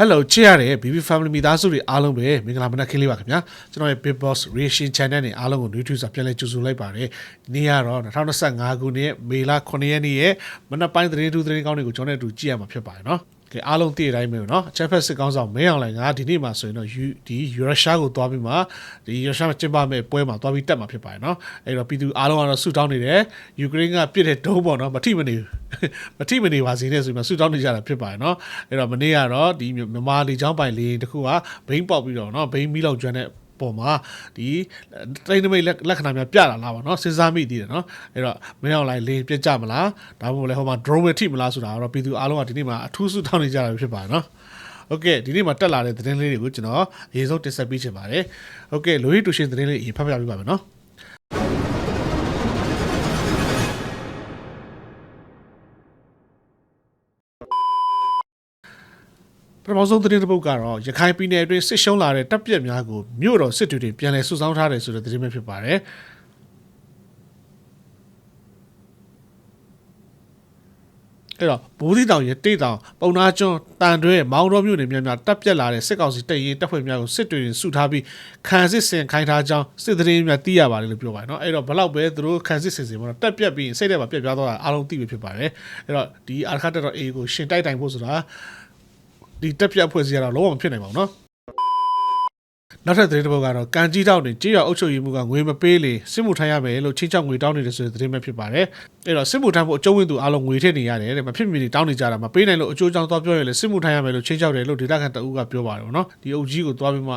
Hello ချစ်ရတဲ့ BB Family မိသားစုတွေအားလုံးပဲမင်္ဂလာမနက်ခင်းလေးပါခင်ဗျာကျွန်တော်ရဲ့ Big Boss Reaction Channel နဲ့အားလုံးကို YouTube စာပြန်လဲကြိုဆိုလိုက်ပါတယ်ဒီနေ့ကတော့2025ခုနှစ်မေလ9ရက်နေ့ရဲ့မနက်ပိုင်းသတင်းတူသတင်းကောင်းတွေကိုကျွန်တော်တို့အတူကြည့်ရမှာဖြစ်ပါတယ်နော် ကဲအားလုံးသိတဲ့အတိုင်းပဲเนาะအချက်ဖက်စစ်ကောင်းဆောင်မင်းအောင်လှိုင်ကဒီနေ့မှာဆိုရင်တော့ယူဒီယူရရှားကိုသွားပြီးမှဒီယူရရှားမှာကျင်းပမဲ့ပွဲမှာသွားပြီးတက်မှာဖြစ်ပါတယ်เนาะအဲ့တော့ပြည်သူအားလုံးကတော့ဆူတောင်းနေတယ်ယူကရိန်းကပြစ်တဲ့ဒုံးပေါ့เนาะမထိမနေဘူးမထိမနေပါစေနဲ့ဆိုပြီးမှဆူတောင်းနေကြတာဖြစ်ပါတယ်เนาะအဲ့တော့မနေ့ကတော့ဒီမြန်မာလေချောင်းပိုင်လေတစ်ခုကဘိန်းပေါက်ပြီးတော့เนาะဘိန်းမီးလောက်ကျွမ်းတဲ့ ပေါ်မှာဒီတိတ်နမိတ်လက္ခဏာများပြလာလားပါเนาะစဉ်းစားမိသေးတယ်เนาะအဲ့တော့မင်းအောင်လိုက်လေပြစ်ကြမလားဒါမှမဟုတ်လဲဟိုမှာ drone ပဲထိမလားဆိုတာကတော့ပြည်သူအားလုံးကဒီနေ့မှာအထူးဆုတောင်းနေကြတာဖြစ်ပါတယ်เนาะโอเคဒီနေ့မှာတက်လာတဲ့သတင်းလေးတွေကိုကျွန်တော်အရင်ဆုံးတင်ဆက်ပေးချင်ပါတယ်โอเคလိုဟီတူရှင်သတင်းလေးအရင်ဖတ်ပြပေးပါမယ်เ ပထမဆုံးသတင်းတစ်ပုဒ်ကတော့ရခိုင်ပြည်နယ်အတွင်းစစ်ရှုံးလာတဲ့တပ်ပြက်များကိုမြို့တော်စစ်တွေတွေပြန်လည်စုဆောင်းထားတယ်ဆိုတဲ့သတင်းပဲဖြစ်ပါတယ်။အဲ့တော့ဘိုးသီတောင်ရတိတ်တောင်ပုံနာကျွန်းတန်တွဲမောင်တော်မြို့နယ်များများတပ်ပြက်လာတဲ့စစ်ကောင်စီတပ်ရင်တပ်ဖွဲ့များကိုစစ်တွေတွေစုထားပြီးခံစစ်ဆင်ခိုင်းထားကြောင်းစစ်သတင်းများသိရပါတယ်လို့ပြောပါတယ်နော်အဲ့တော့ဘလောက်ပဲသူတို့ခံစစ်ဆင်စင်ပေါ့နော်တပ်ပြက်ပြီးစိတ်ထဲမှာပြက်ပြားသွားတာအားလုံးသိပြီဖြစ်ပါတယ်အဲ့တော့ဒီအာခတ်တက်တော့ A ကိုရှင်တိုက်တိုင်ဖို့ဆိုတာ ဒီတက်ပြတ်ဖွဲ့စည်းရတာလုံးဝမဖြစ်နိုင်ပါဘူးနော်နောက်ထပ်သတင်းတစ်ပုဒ်ကတော့ကံကြီးတောင်းတွင်ကြေးရွာအုပ်ချုပ်ရေးမှူးကငွေမပေးလေစစ်မှုထမ်းရမယ်လို့ချင်းချောက်ငွေတောင်းနေတယ်ဆိုတဲ့သတင်းပဲဖြစ်ပါတယ်။အဲ့တော့စစ်မှုထမ်းဖို့အကျုံးဝင်သူအားလုံးငွေထည့်နေရတယ်တဲ့မဖြစ်မနေတောင်းနေကြတာမပေးနိုင်လို့အကျိုးကြောင့်သွားပြောရလေစစ်မှုထမ်းရမယ်လို့ချင်းချောက်တယ်လို့ဒေသခံတအူးကပြောပါတယ်ဗောနော်။ဒီအုပ်ကြီးကိုသွားပြီးမှ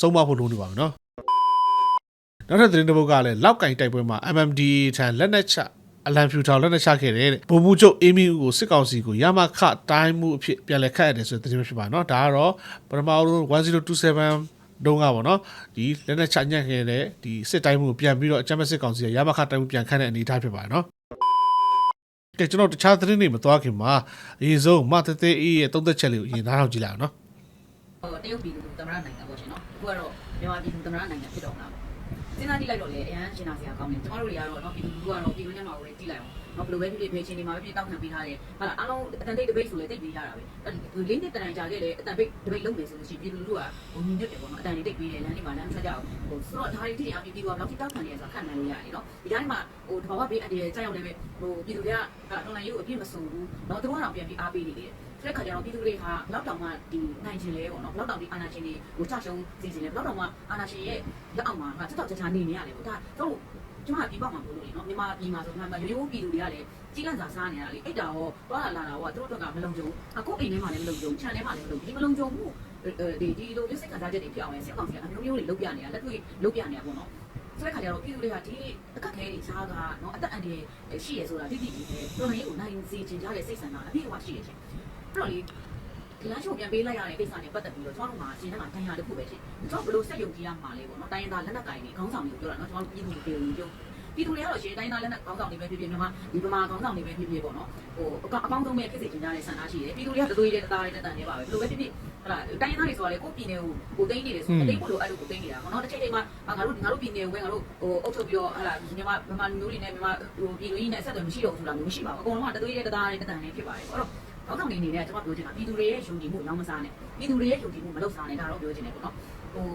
ဆုံးမဖို့လိုနေပါဘူးနော်။နောက်ထပ်သတင်းတစ်ပုဒ်ကလည်းလောက်ကင်တိုက်ပွဲမှာ MMD ထံလက်နက်ချ အလံဖြူထောင်လက်နက်ချခဲ့တဲ့ဗိုလ်မှူးချုပ်အေမီဦးကိုစစ်ကောင်စီကိုရမခတိုင်းမှုအဖြစ်ပြန်လည်ခတ်ရတယ်ဆိုတဲ့သတင်းဖြစ်ပါတော့ဒါကတော့ပထမဆုံး1027တုန်းကပေါ့နော်ဒီလက်နက်ချညံ့ခဲ့တဲ့ဒီစစ်တိုင်းမှုကိုပြန်ပြီးတော့အကြမ်းဖက်စစ်ကောင်စီကရမခတိုင်းမှုပြန်ခတ်တဲ့အနေအထားဖြစ်ပါတယ်နော်ကဲကျွန်တော်တခြားသတင်းတွေမသွားခင်မှာအရင်ဆုံးမတသေးအေးရဲ့သုံးသက်ချက်လေးကိုအရင်နားထောင်ကြည့်လိုက်အောင်နော်ဟိုတရုတ်ပြည်သူသမ္မတနိုင်ငံပေါ့ရှင်နော်အခုကတော့မြန်မာပြည်သူသမ္မတနိုင်ငံဖြစ်တော့မှာပေါ့ စဉ်းစားကြည့်လိုက်တော့လေအရန်ရှင်းတာဆရာကောင်းတယ်ကျမတို့တွေကတော့နော်ပြည်သူကတော့ပြည်တွင်းထဲမှာဝင်ကြည့်လိုက်အောင် နော်ဘယ်လိုပဲဖြစ်ဖြစ်ဖေးချင်းဒီမှာပဲဖြစ်တောက်ခံပေးထားတယ်ဟာလားအားလုံးအတန်တိတ်တပိတ်ဆိုလေတိတ်ပေးရတာပဲဒီလေးနှစ်တန်ကြာခဲ့တယ်အတန်ပိတ်တပိတ်လုံးမယ်ဆိုလို့ရှိရင်ပြည်သူတို့ကဟိုညီညွတ်တယ်ပေါ့နော်အတန်တိတ်ပေးတယ်လမ်းလေးမှာလမ်းထွက်ကြအောင်ဟိုဆိုတော့ဒါတွေတိအပြည့်ပြည်သူကဘယ်လောက်ထိတောက်ခံနေရဆိုတာခံနိုင်လို့ရတယ်နော်ဒီတိုင်းမှာဟိုတဘာဝဘေးအတည်းကြောက်ရောက်နေပဲဟိုပြည်သူတွေကတော်လိုင်းရုပ်အပြည့်မစုံဘူးနော်သူတို့ကတော့ပြန်ပြီးအားပေးနေတယ်တဲ့ခါကျတော့ပြည်သူတွေဟာဘလောက်တောင်မှဒီနိုင်ခြင်းလဲပေါ့နော်ဘလောက်တောင်ဒီအာနာရှင်တွေကိုချရှုံးစီခြင်းလဲဘလောက်တောင်မှအာနာရှင်ရဲ့လက်အောက်မှာချက်တော့ချက်ချာနေနေရတယ်ပေါ့ဒါတော့ ကျမကဒီပေါက်မှာပို့လို့လေနော်မြန်မာပြည်မှာဆိုမှရိုးရိုးပြည်သူတွေကလည်းကြီးလန့်စာစားနေရတာလေအဲ့ဒါဟောသွားလာလာတာဟောသူတို့တော့ကမလုံခြုံအခုအိမ်ထဲမှာလည်းမလုံခြုံခြံထဲမှာလည်းမလုံဒီမလုံခြုံမှုဒီဒီလိုမျိုးစိတ်ခံစားချက်တွေဖြစ်အောင်လဲစစ်ကောင်စီကအမျိုးမျိုးတွေလုပ်ပြနေတာလက်တွေ့လုပ်ပြနေတာပေါ့နော်ဆိုတဲ့ခါကျတော့ပြည်သူတွေကဒီအခက်ခဲတွေစားကနော်အသက်အန္တရာယ်ရှိရဆိုတာတိတိကျကျတော်ရင်ကိုနိုင်စေချင်ကြတဲ့စိတ်ဆန္ဒအပြည့်အဝရှိရချင်းအဲ့တော့လေ ဒီလားချို့ပြန်ပေးလိုက်ရတဲ့ကိစ္စနဲ့ပတ်သက်ပြီးတော့ကျွန်တော်တို့မှာအရှင်ထဲမှာတန်ရာတစ်ခုပဲရှိကျွန်တော်ဘယ်လိုစက်ယုံကြည်ရမှာလဲပေါ့နော်တိုင်းရင်းသားလက်နက်ကိုင်တွေခေါင်းဆောင်တွေကိုပြောတာနော်ကျွန်တော်ပြည်သူတွေပြောပြည်သူတွေကတော့ရှင်တိုင်းသားလက်နက်ခေါင်းဆောင်တွေပဲဖြစ်ဖြစ်မြန်မာဒီဗမာခေါင်းဆောင်တွေပဲဖြစ်ဖြစ်ပေါ့နော်ဟိုအကောင်းဆုံးပဲဖြစ်စေချင်ကြတဲ့ဆန္ဒရှိတယ်ပြည်သူတွေကတသွေးတဲ့တသားတဲ့တန်တွေပါပဲဘယ်လိုပဲဖြစ်ဖြစ်ဟုတ်လားတိုင်းရင်းသားတွေဆိုတာလေကိုပြည်နယ်ကိုကိုသိမ်းနေတယ်ဆိုတော့တိတ်ဖို့လိုအဲ့လိုကိုသိမ်းနေတာပေါ့နော်တစ်ချိန်ချိန်မှာငါတို့ငါတို့ပြည်နယ်ကိုပဲငါတို့ဟိုအုပ်ချုပ်ပြီးတော့ဟုတ်လားမြန်မာမြန်မာလူမျိုးတွေနဲ့မြန်မာဟိုပြည်သူကြီးနဲ့အဆက်အသွယ်မရှိတော့ဘူးဆိုတာမျိုးမရှိပါဘူးအကုန်လုံးကတသွေးတဲ့တသားတဲ့တန်တွေဖြစ်ပါတယ်အဲ့တော့ ခေါင်းဆောင်တွေအနေနဲ့ကျွန်တော်ပြောချင်တာပြည်သူတွေရဲ့ယုံကြည်မှုရောင်းမစားနဲ့ပြည်သူတွေရဲ့ယုံကြည်မှုမလောက်စားနဲ့ဒါတော့ပြောချင်တယ်ပေါ့နော်ဟို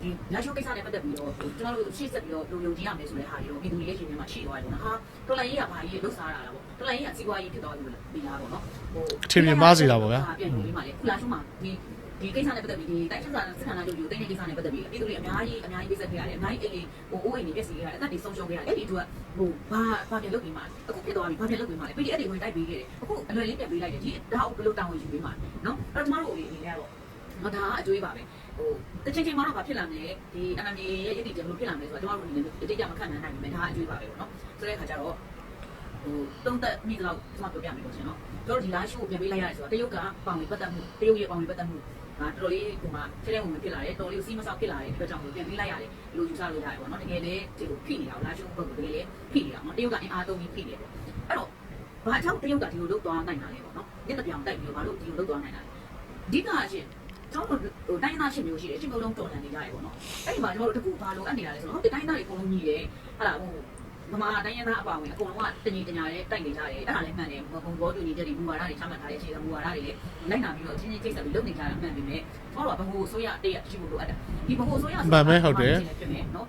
ဒီလက်ရှိကိစ္စနဲ့ပတ်သက်ပြီးတော့ကျွန်တော်တို့ရှေ့ဆက်ပြီးတော့လူယုံကြည်ရမယ်ဆိုတဲ့ဟာတွေတော့ပြည်သူတွေရဲ့ရှင်ထဲမှာရှိသွားတယ်ပေါ့နော်ဟာတော်လိုင်းကြီးကဘာကြီးလှုပ်ရှားတာလားပေါ့တော်လိုင်းကြီးကစီးပွားရေးဖြစ်သွားပြီပြီလားပေါ့နော်ဟိုထင်မြင်မှားစေတာပေါ့ဗျာပြန်ပြီးမှလေခုလာရှုံးမှာဒီ ဒီကိစ္စနဲ့ပတ်သက်ပြီးဒီတိုင်းချက်စာစစ်ခံလာကြည့်လို့တိုင်းတဲ့ကိစ္စနဲ့ပတ်သက်ပြီးပြည်သူတွေအများကြီးအများကြီးပြည့်စက်ခဲ့ရတယ်အများကြီးအိမ်လေးဟိုအိုးအိမ်တွေပြည့်စည်ခဲ့ရတယ်အသက်တွေဆုံးရှုံးခဲ့ရတယ်အဲ့ဒီအတွက်ဟိုဘာဘာပြန်လုပ်ပြီးမှအခုဖြစ်သွားပြီဘာပြန်လုပ်ပြီးမှလဲ PDF တွေဝင်တိုက်ပေးခဲ့တယ်အခုအလွယ်လေးပြန်ပေးလိုက်တယ်ဒီဒါကိုဘယ်လိုတောင်းဝင်ယူပေးမှနော်အဲ့တော့ကျမတို့အနေနဲ့ကတော့ငါဒါအကျွေးပါပဲဟိုတစ်ချိန်ချိန်မှာတော့ဘာဖြစ်လာမလဲဒီ MMD ရဲ့ရည်တည်ချက်ဘယ်လိုဖြစ်လာမလဲဆိုတော့ကျမတို့အနေနဲ့အတိတ်ကမခံနိုင်နိုင်ဘူးဒါအကျွေးပါပဲပေါ့နော်ဆိုတဲ့အခါကျတော့ဟိုတုံးသက်မိတော့ကျမပြောပြမယ်လို့ရှင်နော်တို့ဒီ live show ကိုပြန်ပေးလိုက်ရတယ်ဆိုတော့တရုတ်ကပေါင်ဝင်ပတ်သက်မှုတရုတ်ရဲ့ပေါင်ဝင်ပတ်သက်မှု ငါတော်တော်လေးဟိုမှာထဲထဲဝင်ဖြစ်လာတယ်တော်လေးစီးမဆောက်ဖြစ်လာတယ်ဒီဘက်ကြောင့်ပြန်ပေးလိုက်ရတယ်လို့ယူဆလို့ရတယ်ပေါ့နော်တကယ်လေဒီလိုဖိနေတာ live show ဘက်ကိုတကယ်လေဖိနေတာနော်တရုတ်ကအင်အားသုံးပြီးဖိနေတယ်ပေါ့အဲ့တော့ဘာကြောင့်တရုတ်ကဒီလိုလုပ်သွားနိုင်တာလဲပေါ့နော်ညက်ပြောင်တိုက်ပြီးတော့ဘာလို့ဒီလိုလုပ်သွားနိုင်တာလဲအဓိကအချင်းကျွန်တော်တို့ဟိုတိုင်းသားချင်းမျိုးရှိတယ်အချင်းမျိုးလုံးတော်လန်နေကြရပေါ့နော်အဲ့ဒီမှာကျွန်တော်တို့တကူဘာလို့အပ်နေတာလဲဆိုတော့ဟုတ်တယ်တိုင်းသားတွေအကုန်လုံးညီတယ်ဟာလားဟို ဗမာတိုင်းရင်းသားအပါဝင်အကုန်လုံးကတညီတညာလေးတိုက်နေကြတယ်အဲ့ဒါလည်းမှန်တယ်ဘုံဘောတူညီချက်တွေမူဝါဒတွေချမှတ်ထားတဲ့အခြေခံမူဝါဒတွေလည်းလိုက်နာပြီးတော့ချင်းချင်းချိတ်ဆက်ပြီးလုပ်နေကြတာမှန်ပြီမဲ့ကျွန်တော်တို့ကဘဟုဆိုရတရရှိဖို့လိုအပ်တယ်ဒီဘဟုဆိုရဖြစ်မယ်နော်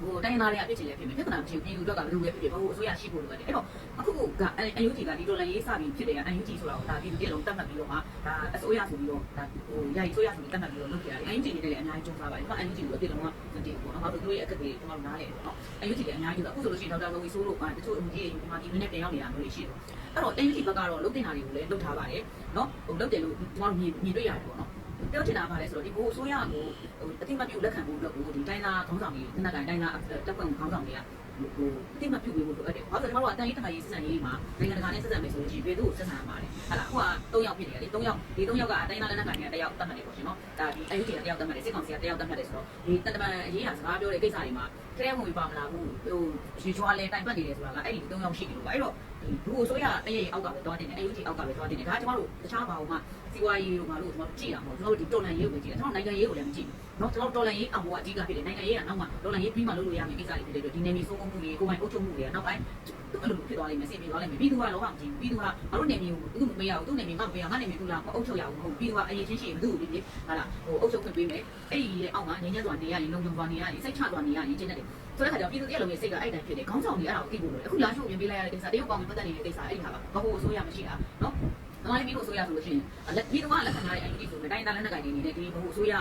ဟိုတိုင်းသားတွေကပြစ်ချင်လဲဖြစ်မယ်ပြဿနာမရှိဘူးပြည်သူတို့ကဘယ်လိုပဲဖြစ်ဖြစ်ဘဟုအစိုးရရှိဖို့လိုအပ်တယ်အဲ့တော့အခုကအန်ယူဂျီကဒီဒေါ်လာရေးစပြီးဖြစ်တယ်ကအန်ယူဂျီဆိုတာကိုဒါပြည်သူပြည်လုံးတတ်မှတ်ပြီးတော့မှဒါအစိုးရဆိုပြီးတော့ဒါဟိုယာယီအစိုးရဆိုပြီးတတ်မှတ်ပြီးတော့လုပ်ကြတယ်အန်ယူဂျီတွေလည်းအများကြီးကြိုးစားပါတယ်အန်ယူဂျီကိုအပြည့်လုံးကမတည် ဘူးပေါ့နော်ဘာလို့တို့ရဲ့အခက်အခဲတွေကျွန်တော်နားလေပေါ့နော်အန်ယူဂျီလည်းအများကြီးအခုဆိုလို့ရှိရင်ဒေါက်တာလိုဝီဆိုးတို့ကတချို့အမှုကြီးတွေမြန်မာပြည်နဲ့ပြန်ရောက်နေတာမျိုးတွေရှိတယ်အဲ့တော့အန်ယူဂျီဘက်ကတော့လုပ်တင်တာတွေကိုလည်းလုပ်ထားပါတယ်နော်ဟိုလုပ်တယ်လို့ကျွန်တော်မြင်မြင်တွေ့ရတယ်ပေါ့နော်ပြောချင်တာပါလဲဆိုတော့ဒီဘိုးအစိုးရကိုဟိုအတိမပြုလက်ခံဖို့အတွက်ကိုဒီတိုင်းသားခေါင်းဆောင်တွေတနက်တိုင်းတိုင်းသားတပ်ဖွဲ့ခေါင်းဆောင်တွေကဟိုအ တိမပြုပေးဖို့လိုအပ်တယ်။ဘာလို့လဲကျွန်တော်တို့ကအတန်ရေးတခါရေးစစ်စံရေးမှာနိုင်ငံတကာနဲ့စစ်စံမယ်ဆိုရင်ဘယ်သူ့ကိုစစ်စံရမှာလဲ။ဟာလားဟိုက၃ယောက်ဖြစ်နေတယ်လေ၃ယောက်ဒီ၃ယောက်ကတိုင်းသားလက်နက်ကိုင်တွေကတယောက်တတ်မှတ်တယ်ပေါ့ရှင်နော်။ဒါဒီအယူတီကတယောက်တတ်မှတ်တယ်စစ်ကောင်စီကတယောက်တတ်မှတ်တယ်ဆိုတော့ဒီတန်တမန်အရေးဟာစကားပြောတဲ့ကိစ္စတွေမှာထဲထဲဝင်ပါမလားဘူးဟိုရေချွာလဲတိုင်ပတ်နေတယ်ဆိုတာကအဲ့ဒီ၃ယောက်ရှိတယ်လို့ပါအဲ့တော့ဒီဘူအစိုးရတရေအောက်ကပဲတွားတင်တယ်အယူတီအောက်ကပဲတွားတင်တယ်ဒါကကျွန်တော်တို့တခြားဘာမှစီဝါရေးတို့ဘာလို့ကျွန်တော်တို့ကြည့်တာမဟုတ်ကျွန်တော်တို့ဒီတော်လန်ရေးကိုပဲကြည့်တယ်ကျွန်တော်နိုင်ငံရေးကိုလည်းမကြည့်ဘူး နော်ကျွန်တော်ဒေါ်လာရေးအောင်ဘောကအဓိကဖြစ်တယ်နိုင်ငံရေးကနောက်မှဒေါ်လာရေးပြီးမှလုပ်လို့ရမယ်ကိစ္စတွေဖြစ်တယ်လို့ဒီနေမီဆုံးမှုတွေကိုယ်ပိုင်အုပ်ချုပ်မှုတွေကနောက်ပိုင်းသူ့အလိုလိုဖြစ်သွားလိမ့်မယ်ဆင်ပြေသွားလိမ့်မယ်ပြီးသူကလောကမကြည့်ဘူးပြီးသူကမတို့နေမီကိုသူ့မပေးရဘူးသူ့နေမီငါမပေးရငါနေမီသူ့လာမအုပ်ချုပ်ရဘူးဟုတ်ပြီးသူကအရေးချင်းရှိရင်သူ့ကိုဖြစ်ဖြစ်ဟာလားဟိုအုပ်ချုပ်ခွင့်ပေးမယ်အဲ့ဒီလေအောက်မှာငြင်းချက်သွားနေရရင်လုံလုံသွားနေရရင်စိတ်ချသွားနေရရင်ကျင်းတဲ့ဆိုတဲ့ခါကျတော့ပြည်သူတရက်လုံးရဲ့စိတ်ကအဲ့တိုင်းဖြစ်တယ်ခေါင်းဆောင်တွေအဲ့ဒါကိုသိဖို့လိုတယ်အခုလာရှုပ်ပြင်ပေးလိုက်ရတဲ့ကိစ္စတရုတ်ကောင်ပတ်သက်နေတဲ့ကိစ္စအဲ့ဒီဟာကဘဟုအစိုးရမရှိတာနော် မြန်မာပြည်ကိုအစိုးရဆိုလို့ရှိရင်လက်ဒီတော့ကလက်ခံထားတဲ့ IUD ဆိုတဲ့တိုင်းဒေသလက်နက်ကိုင်တွေနေတဲ့ဒီဘဟုအစိုးရ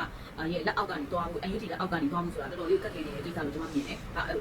ရဲ့လက်အောက်ကနေတွားမှု IUD လက်အောက်ကနေတွားမှုဆိုတာတော်တော်လေးကတ်ကင်နေတဲ့ကိစ္စလို့ကျွန်မမြင်တယ်။ဒါဒါ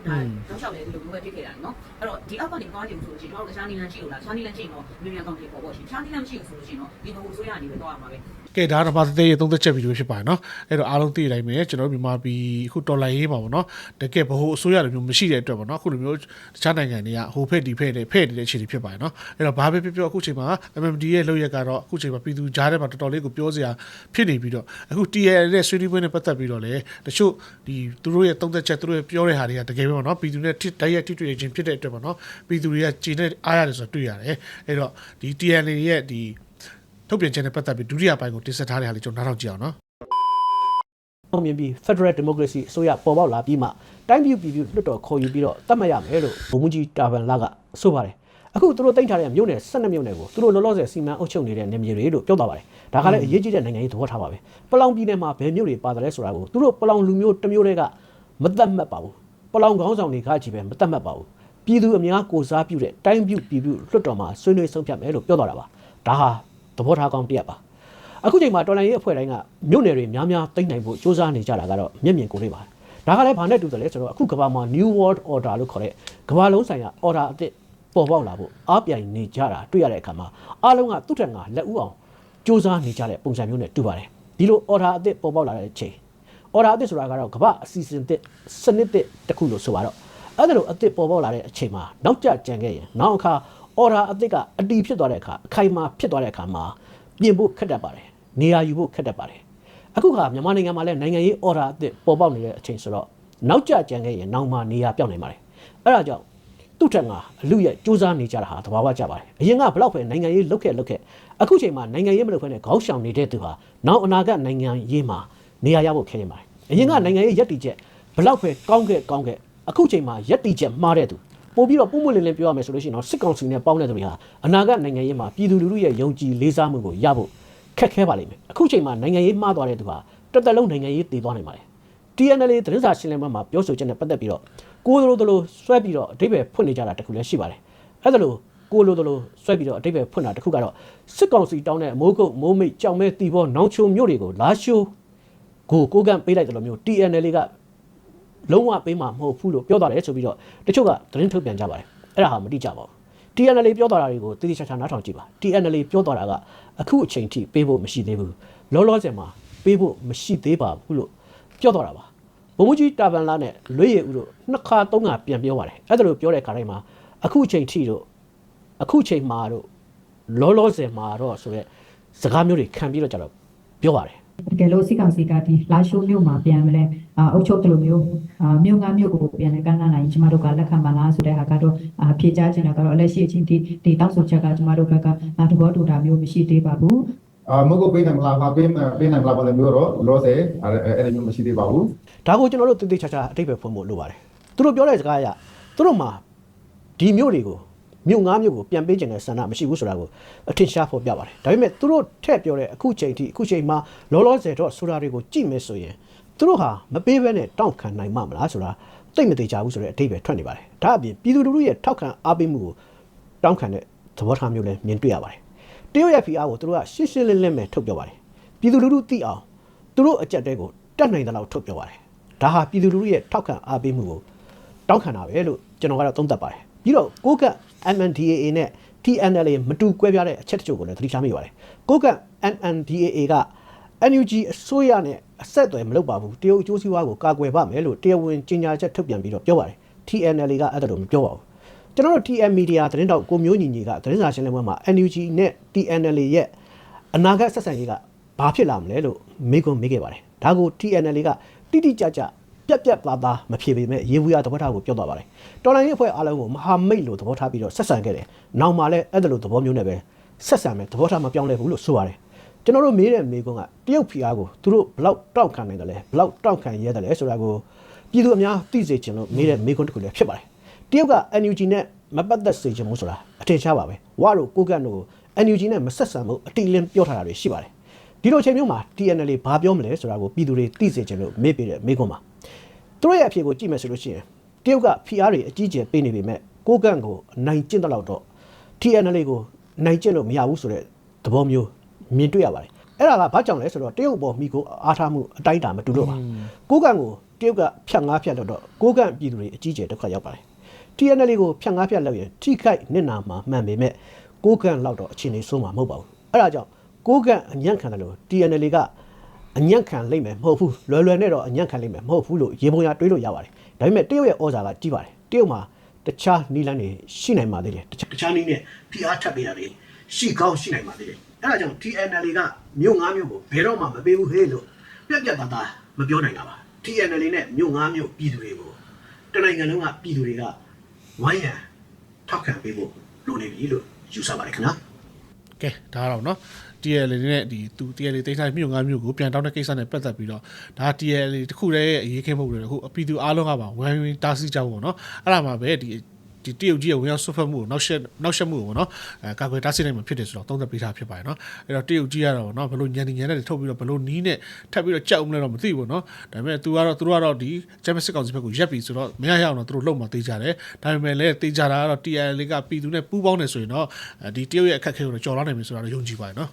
တော့ရှောက်လေဒီလိုမျိုးပဲဖြစ်ခဲ့တာနော်။အဲ့တော့ဒီအောက်ကနေတွားနေလို့ဆိုလို့ရှိရင်တော့တခြားနေလမ်းရှိလို့လားတခြားနေလမ်းရှိရင်တော့မြန်မြန်ကောင်းပြေပေါ်ပေါ့ရှင်။တခြားနေလမ်းမရှိဘူးဆိုလို့ရှိရင်တော့ဒီဘဟုအစိုးရအနေနဲ့တွားရမှာပဲ။ကဲဒါတော့ပါသေးရဲ့သုံးသက်ချက်ဗီဒီယိုဖြစ်ပါတယ်နော်။အဲ့တော့အားလုံးသိတိုင်းပဲကျွန်တော်မြန်မာပြည်အခုတော်လိုင်းရေးပါပေါ့နော်။တကယ်ဘဟုအစိုးရလိုမျိုးမရှိတဲ့အတွက်ပေါ့နော်။အခုလိုမျိုးတခြားနိုင်ငံတွေကဟိုဖက်ဒီဖက်တွေဖက်နေတဲ့အခြေအနေဖြစ်ပါတယ်နော်။အဲ့တော့ဘာပဲဖြစ်ဖြစ်အခုချိန်မှာ MMD ရဲ့လောက်ရက်ကတော့အခုချိန်မှာပြည်သူကြားထဲမှာတော်တော်လေးကိုပြောစရာဖြစ်နေပြီးတော့အခု TL နဲ့ဆွေးနွေးပွဲနဲ့ပတ်သက်ပြီးတော့လေတချို့ဒီသူတို့ရဲ့သုံးသက်ချက်သူတို့ရဲ့ပြောတဲ့ဟာတွေကတကယ်ပဲပေါ့နော်ပြည်သူနဲ့ထိတိုက်ရိုက်ထိတွေ့ခြင်းဖြစ်တဲ့အတွက်ပေါ့နော်ပြည်သူတွေကကြည်နဲ့အားရတယ်ဆိုတော့တွေ့ရတယ်အဲ့တော့ဒီ TL ရဲ့ဒီထုတ်ပြန်ချက်နဲ့ပတ်သက်ပြီးဒုတိယပိုင်းကိုတင်ဆက်ထားတဲ့ဟာလေးကျွန်တော်နားထောင်ကြည့်အောင်နော်အောင်မြင်ပြီး Federal Democracy အစိုးရပေါ်ပေါက်လာပြီးမှတိုင်းပြည်ပြည်ပြည်လွတ်တော်ခေါ်ယူပြီးတော့တတ်မှတ်ရမယ်လို့ဘုံမကြီးတာဗန်လာကဆိုပါတယ် အခုသူတို့တင်ထားတဲ့မြို့နယ်12မြို့နယ်ကိုသူတို့လောလောဆယ်စီမံအုပ်ချုပ်နေတဲ့နေမြေတွေလို့ပြောသွားပါတယ်ဒါကလည်းအရေးကြီးတဲ့နိုင်ငံရေးသဘောထားပါပဲပလောင်ပြည်နယ်မှာဘယ်မြို့တွေပါတယ်လဲဆိုတာကိုသူတို့ပလောင်လူမျိုးတစ်မျိုးတည်းကမတတ်မှတ်ပါဘူးပလောင်ခေါင်းဆောင်တွေကကြီးပဲမတတ်မှတ်ပါဘူးပြည်သူအများကိုစားပြုတဲ့တိုင်းပြည်ပြည်ပြည်လွတ်တော်မှာဆွေးနွေးဆုံးဖြတ်မယ်လို့ပြောသွားတာပါဒါဟာသဘောထားကောင်းတစ်ရပ်ပါအခုချိန်မှာတော်လိုင်းရေးအဖွဲ့တိုင်းကမြို့နယ်တွေများများတိမ့်နိုင်ဖို့စ조사နေကြတာကတော့မျက်မြင်ကိုယ်လေးပါဒါကလည်းဘာနဲ့တူတယ်လဲဆိုတော့အခုကမ္ဘာမှာ New World Order လို့ခေါ်တဲ့ကမ္ဘာလုံးဆိုင်ရာ order အသစ် ပေါ်ပေါက်လာဖို့အားပြိုင်နေကြတာတွေ့ရတဲ့အခါမှာအားလုံးကသူ့ထက်ငါလက်ဦးအောင်စ조사နေကြတဲ့ပုံစံမျိုးနဲ့တူပါတယ်ဒီလို order အသစ်ပေါ်ပေါက်လာတဲ့ချိန် order အသစ်ဆိုတာကတော့ကမ္ဘာအစီအစဉ်အသစ်စနစ်သစ်တစ်ခုလို့ဆိုပါတော့အဲ့ဒါလိုအသစ်ပေါ်ပေါက်လာတဲ့အချိန်မှာနောက်ကျကြံခဲ့ရင်နောက်အခါ order အသစ်ကအတီးဖြစ်သွားတဲ့အခါအခိုင်အမာဖြစ်သွားတဲ့အခါမှာပြင်ဖို့ခက်တတ်ပါတယ်နေရာယူဖို့ခက်တတ်ပါတယ်အခုခါမြန်မာနိုင်ငံမှာလည်းနိုင်ငံရေး order အသစ်ပေါ်ပေါက်နေတဲ့အချိန်ဆိုတော့နောက်ကျကြံခဲ့ရင်နောက်မှနေရာပြောင်းနိုင်ပါတယ်အဲ့ဒါကြောင့် သူ့ထက်ငါအလူရဲ့စူးစမ်းနေကြတာဟာသဘာဝကျပါတယ်အရင်ကဘလောက်ပဲနိုင်ငံရေးလုတ်ခဲ့လုတ်ခဲ့အခုချိန်မှာနိုင်ငံရေးမလုပ်ဖ ೇನೆ ခေါင်းရှောင်နေတဲ့သူဟာနောက်အနာဂတ်နိုင်ငံရေးမှာနေရာရဖို့ခဲနေပါတယ်အရင်ကနိုင်ငံရေးရက်တီချက်ဘလောက်ပဲကောင်းခဲ့ကောင်းခဲ့အခုချိန်မှာရက်တီချက်မှားတဲ့သူပို့ပြီးတော့ပုံပွင့်လင်းလင်းပြောရမယ်ဆိုလို့ရှိရင်တော့စစ်ကောင်စီနဲ့ပေါင်းတဲ့သူတွေဟာအနာဂတ်နိုင်ငံရေးမှာပြည်သူလူထုရဲ့ယုံကြည်လေးစားမှုကိုရဖို့ခက်ခဲပါလိမ့်မယ်အခုချိန်မှာနိုင်ငံရေးမှားသွားတဲ့သူဟာတစ်သက်လုံးနိုင်ငံရေးတည်သွားနိုင်ပါတယ် TNL သတင်းစာရှင်းလင်းပွဲမှာပြောဆိုချက်နဲ့ပတ်သက်ပြီးတော့ ကိုယ်လိုလိုဆွဲပြီးတော့အဓိပ္ပာယ်ဖွင့်နေကြတာတခုလည်းရှိပါတယ်အဲ့ဒါလို့ကိုယ်လိုလိုဆွဲပြီးတော့အဓိပ္ပာယ်ဖွင့်တာတခုကတော့စစ်ကောင်စီတောင်းတဲ့မိုးကုတ်မိုးမိတ်ကြောင်မဲတီဘောနောင်ချုံမြို့တွေကိုလာရှိုးကိုကိုကန့်ပေးလိုက်တယ်လို့မျိုး TNL ကလုံးဝပေးမှာမဟုတ်ဘူးလို့ပြောသွားတယ်ဆိုပြီးတော့တချို့ကသတင်းထုတ်ပြန်ကြပါတယ်အဲ့ဒါဟာမတိကျပါဘူး TNL ပြောသွားတာတွေကိုတိတိကျကျနားထောင်ကြည့်ပါ TNL ပြောသွားတာကအခုအချိန်ထိပေးဖို့မရှိသေးဘူးလောလောဆယ်မှာပေးဖို့မရှိသေးပါဘူးလို့ပြောသွားတာပါ ဘုံမကြီးတာဗန်လာနဲ့လွေရည်ဦးတို့နှစ်ခါသုံးခါပြန်ပြောပါတယ်အဲ့ဒါလိုပြောတဲ့ခါတိုင်းမှာအခုအချိန်ထိတို့အခုအချိန်မှာတို့လောလောဆယ်မှာတော့ဆိုရက်စကားမျိုးတွေခံပြီးတော့ကြတော့ပြောပါတယ်တကယ်လို့စစ်ကောင်စီကဒီလာရှိုးမြို့မှာပြန်မလဲအာအုပ်ချုပ်တယ်လို့မျိုးအာမြို့ငါမြို့ကိုပြန်လဲကမ်းလှမ်းနိုင်ရင်ကျမတို့ကလက်ခံပါလားဆိုတဲ့ဟာကတော့အာဖြေကြားချင်တာကတော့လက်ရှိအချင်းဒီဒီတောက်ဆိုချက်ကကျမတို့ဘက်ကအာသဘောတူတာမျိုးမရှိသေးပါဘူး အာမဟုတ်ကိုပေးနိုင်မလားဟာပေးပေးနိုင်မလားဘာလဲမျိုးတော့လောဆယ်အဲ့အဲ့လိုမျိုးမရှိသေးပါဘူးဒါကိုကျွန်တော်တို့တည်တည်ချာချာအတိတ်ပဲဖွင့်ဖို့လိုပါတယ်သူတို့ပြောတဲ့စကားအရသူတို့မှာဒီမြို့တွေကိုမြို့ငါးမြို့ကိုပြန်ပေးခြင်းတဲ့ဆန္ဒမရှိဘူးဆိုတာကိုအထင်ရှားဖော်ပြပါတယ်ဒါပေမဲ့သူတို့ထည့်ပြောတဲ့အခုချိန်ထိအခုချိန်မှာလောလောဆယ်တော့ဆိုတာတွေကိုကြည့်မယ်ဆိုရင်သူတို့ဟာမပေးဘဲနဲ့တောင့်ခံနိုင်မှာမလားဆိုတာသိမသေးကြဘူးဆိုတဲ့အဓိပ္ပာယ်ထွက်နေပါတယ်ဒါအပြင်ပြည်သူလူထုရဲ့ထောက်ခံအားပေးမှုကိုတောင့်ခံတဲ့သဘောထားမျိုးလည်းမြင်တွေ့ရပါတယ် တရုတ်ရဲ့ PR ကိုသူတို့ကရှင်းရှင်းလင်းလင်းပဲထုတ်ပြောပါတယ်ပြည်သူလူထုသိအောင်သူတို့အကြက်တဲကိုတတ်နိုင်တဲ့လောက်ထုတ်ပြောပါတယ်ဒါဟာပြည်သူလူထုရဲ့ထောက်ခံအားပေးမှုကိုတောင်းခံတာပဲလို့ကျွန်တော်ကတော့သုံးသပ်ပါတယ်ပြီးတော့ကိုက MNDAA နဲ့ TNLA မတူကွဲပြားတဲ့အချက်တချို့ကိုလည်းသတိထားမိပါတယ်ကိုက MNDAA က NUG အစိုးရနဲ့အဆက်အသွယ်မလုပ်ပါဘူးတရုတ်အကျိုးစီးပွားကိုကာကွယ်ပါမယ်လို့တရားဝင်ကြေညာချက်ထုတ်ပြန်ပြီးတော့ပြောပါတယ် TNLA ကအဲ့ဒါလို့မပြောပါဘူး ကျွန်တော်တို့ TM Media သတင်းတောက်ကိုမျိုးညီညီကသတင်းစာရှင်းလင်းပွဲမှာ NUG နဲ့ TNLA ရဲ့အနာဂတ်ဆက်ဆံရေးကဘာဖြစ်လာမလဲလို့မေးခွန်းမေးခဲ့ပါတယ်ဒါကို TNLA ကတိတိကျကျပြက်ပြက်သားသားမဖြေပေမဲ့ရေဘူးရသဘောထားကိုပြောသွားပါတယ်တော်လိုင်းရေးအဖွဲ့အားလုံးကိုမဟာမိတ်လို့သဘောထားပြီးတော့ဆက်ဆံခဲ့တယ်နောက်မှလည်းအဲ့ဒါလိုသဘောမျိုးနဲ့ပဲဆက်ဆံမယ်သဘောထားမပြောင်းလဲဘူးလို့ဆိုပါတယ်ကျွန်တော်တို့မေးတဲ့မေးခွန်းကတရုတ်ဖီအားကိုသူတို့ဘလောက်တောက်ခံနိုင်တယ်လဲဘလောက်တောက်ခံရဲတယ်လဲဆိုတာကိုပြည်သူအများသိစေချင်လို့မေးတဲ့မေးခွန်းတစ်ခုလည်းဖြစ်ပါတယ် တရုတ်က NUG နဲ့မပတ်သက်စေချင်ဘူးဆိုတာအထင်ရှားပါပဲဝါတို့ကိုကန့်တို့ကို NUG နဲ့မဆက်ဆံဘူးအတိအလင်းပြောထားတာတွေရှိပါတယ်ဒီလိုအချိန်မျိုးမှာ TNL ဘာပြောမလဲဆိုတာကိုပြည်သူတွေသိစေချင်လို့မေးပေးတဲ့မေးခွန်းပါသူတို့ရဲ့အဖြေကိုကြည့်မယ်ဆိုလို့ရှိရင်တရုတ်က PR တွေအကြီးကျယ်ပေးနေပေမဲ့ကိုကန့်ကိုနိုင်ကျင့်တဲ့လောက်တော့ TNL ကိုနိုင်ကျင့်လို့မရဘူးဆိုတဲ့သဘောမျိုးမြင်တွေ့ရပါတယ်အဲ့ဒါကဘာကြောင့်လဲဆိုတော့တရုတ်ပေါ်မိကိုအားထားမှုအတိုင်းအတာမတူလို့ပါကိုကန့်ကိုတရုတ်ကဖြတ်ငားဖြတ်လို့တော့ကိုကန့်ပြည်သူတွေအကြီးကျယ်ဒုက္ခရောက်ပါတယ် TNL ကိုဖြတ်ငားဖြတ်လို့ရင်ထိခိုက်နစ်နာမှာမှန်ပေမဲ့ကိုကန့်လောက်တော့အခြေအနေဆိုးမှာမဟုတ်ပါဘူးအဲ့ဒါကြောင့်ကိုကန့်အညံ့ခံတယ်လို့ TNL ကအညံ့ခံလိမ့်မယ်မဟုတ်ဘူးလွယ်လွယ်နဲ့တော့အညံ့ခံလိမ့်မယ်မဟုတ်ဘူးလို့ရေပုံရတွေးလို့ရပါတယ်ဒါပေမဲ့တရုတ်ရဲ့ဩဇာကကြီးပါတယ်တရုတ်မှာတခြားနီလန်းတွေရှိနိုင်ပါသေးတယ်တခြားတခြားနီးနဲ့ PR ထပ်ပေးတာတွေရှိကောင်းရှိနိုင်ပါသေးတယ်အဲ့ဒါကြောင့် TNL ကမြို့၅မြို့ကိုဘယ်တော့မှမပေးဘူးဟေးလို့ပြက်ပြက်သားသားမပြောနိုင်တာပါ TNL နဲ့မြို့၅မြို့ပြည်သူတွေကိုတနိုင်ငံလုံးကပြည်သူတွေက ဝိုင်းရန်ထောက်ခံပေးဖို့လိုနေပြီလို့ယူဆပါတယ်ခင်ဗျာ ကဲဒါကတော့เนาะ TL နဲ့ဒီသူ TL တိတ်ထားမြို့ငါမြို့ကိုပြန်တောင်းတဲ့ကိစ္စနဲ့ပတ်သက်ပြီးတော့ဒါ TL တခုတည်းရဲ့အရေးခင်းမှုတွေအခုအပီသူအားလုံးကပါဝိုင်းဝန်းတားဆီးကြဖို့เนาะအဲ့ဒါမှပဲဒီ ဒီတရုတ်ကြီးရဲ့ဝင်ရောက်ဆွတ်ဖက်မှုကိုနောက်ဆက်နောက်ဆက်မှုကိုပေါ့နော်အဲကာကွယ်တားဆီးနိုင်မှာဖြစ်တယ်ဆိုတော့သုံးသပ်ပေးထားဖြစ်ပါတယ်နော်အဲ့တော့တရုတ်ကြီးကတော့ပေါ့နော်ဘလို့ညံညံနဲ့ထုတ်ပြီးတော့ဘလို့နီးနဲ့ထပ်ပြီးတော့ကြောက်ဦးမလဲတော့မသိဘူးပေါ့နော်ဒါပေမဲ့သူကတော့သူတို့ကတော့ဒီဂျပန်စစ်ကောင်စီဘက်ကိုရက်ပြီဆိုတော့မရရအောင်တော့သူတို့လုံမှသေးကြတယ်ဒါပေမဲ့လည်းသေးကြတာကတော့ TIL ကပြည်သူနဲ့ပူးပေါင်းနေဆိုရင်တော့ဒီတရုတ်ရဲ့အခက်အခဲကိုတော့ကြော်လွှားနိုင်မယ်ဆိုတာတော့ယုံကြည်ပါတယ်နော်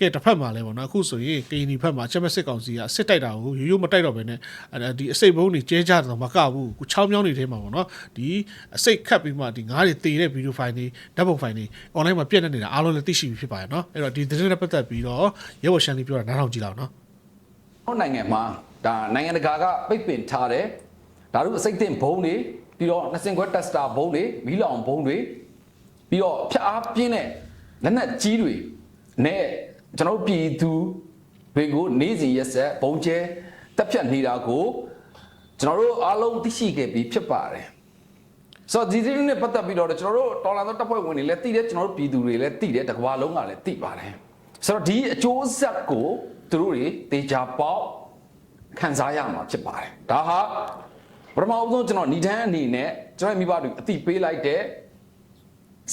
ကဲတစ်ဖက်မှာလဲပေါ့နော်အခုဆိုရင်ကရင်ဒီဘက်မှာချက်မစစ်ကောင်စီကစစ်တိုက်တာကိုရိုးရိုးမတိုက်တော့ဘဲနဲ့အဲဒီအစိတ်ဘုံတွေကျဲကြတော့မကဘူးခု6မြောင်းတွေထဲမှာပေါ့နော်ဒီအစိတ်ခတ်ပြီးမှဒီငါးတွေတေတဲ့ဗီဒီယိုဖိုင်တွေဓာတ်ပုံဖိုင်တွေ online မှာပြည့်နေနေတာအားလုံးလည်းသိရှိပြီဖြစ်ပါတယ်နော်အဲ့တော့ဒီသတင်းနဲ့ပတ်သက်ပြီးတော့ရဲဘော်ရှန်လေးပြောတာနားထောင်ကြည့်လောက်နော်ဟောနိုင်ငံမှာဒါနိုင်ငံတကာကပိတ်ပင်ထားတယ်ဒါတို့အစိတ်တင်ဘုံတွေပြီးတော့နှစ်စင်ခွဲတက်စတာဘုံတွေမီးလောင်ဘုံတွေပြီးတော့ဖြတ်အားပြင်းတဲ့လက်နက်ကြီးတွေနဲ့ ကျွန်တော်တို့ပြည်သူတွေကိုနေစဉ်ရက်ဆက်ဘုံကျဲတက်ဖြတ်နေတာကိုကျွန်တော်တို့အားလုံးသိရှိခဲ့ပြီးဖြစ်ပါတယ်ဆိုတော့ဒီဒီနဲ့ပတ်သက်ပြီးတော့ကျွန်တော်တို့တော်လာသောတပ်ဖွဲ့ဝင်တွေလည်းသိတယ်ကျွန်တော်တို့ပြည်သူတွေလည်းသိတယ်တစ်ကမ္ဘာလုံးကလည်းသိပါတယ်ဆိုတော့ဒီအကျိုးဆက်ကိုသူတို့တွေတေချာပေါက်ခံစားရမှာဖြစ်ပါတယ်ဒါဟာပထမဦးဆုံးကျွန်တော်ဏ္ဍန်အနေနဲ့ကျွန်တော်မိဘတွေအတိပေးလိုက်တဲ့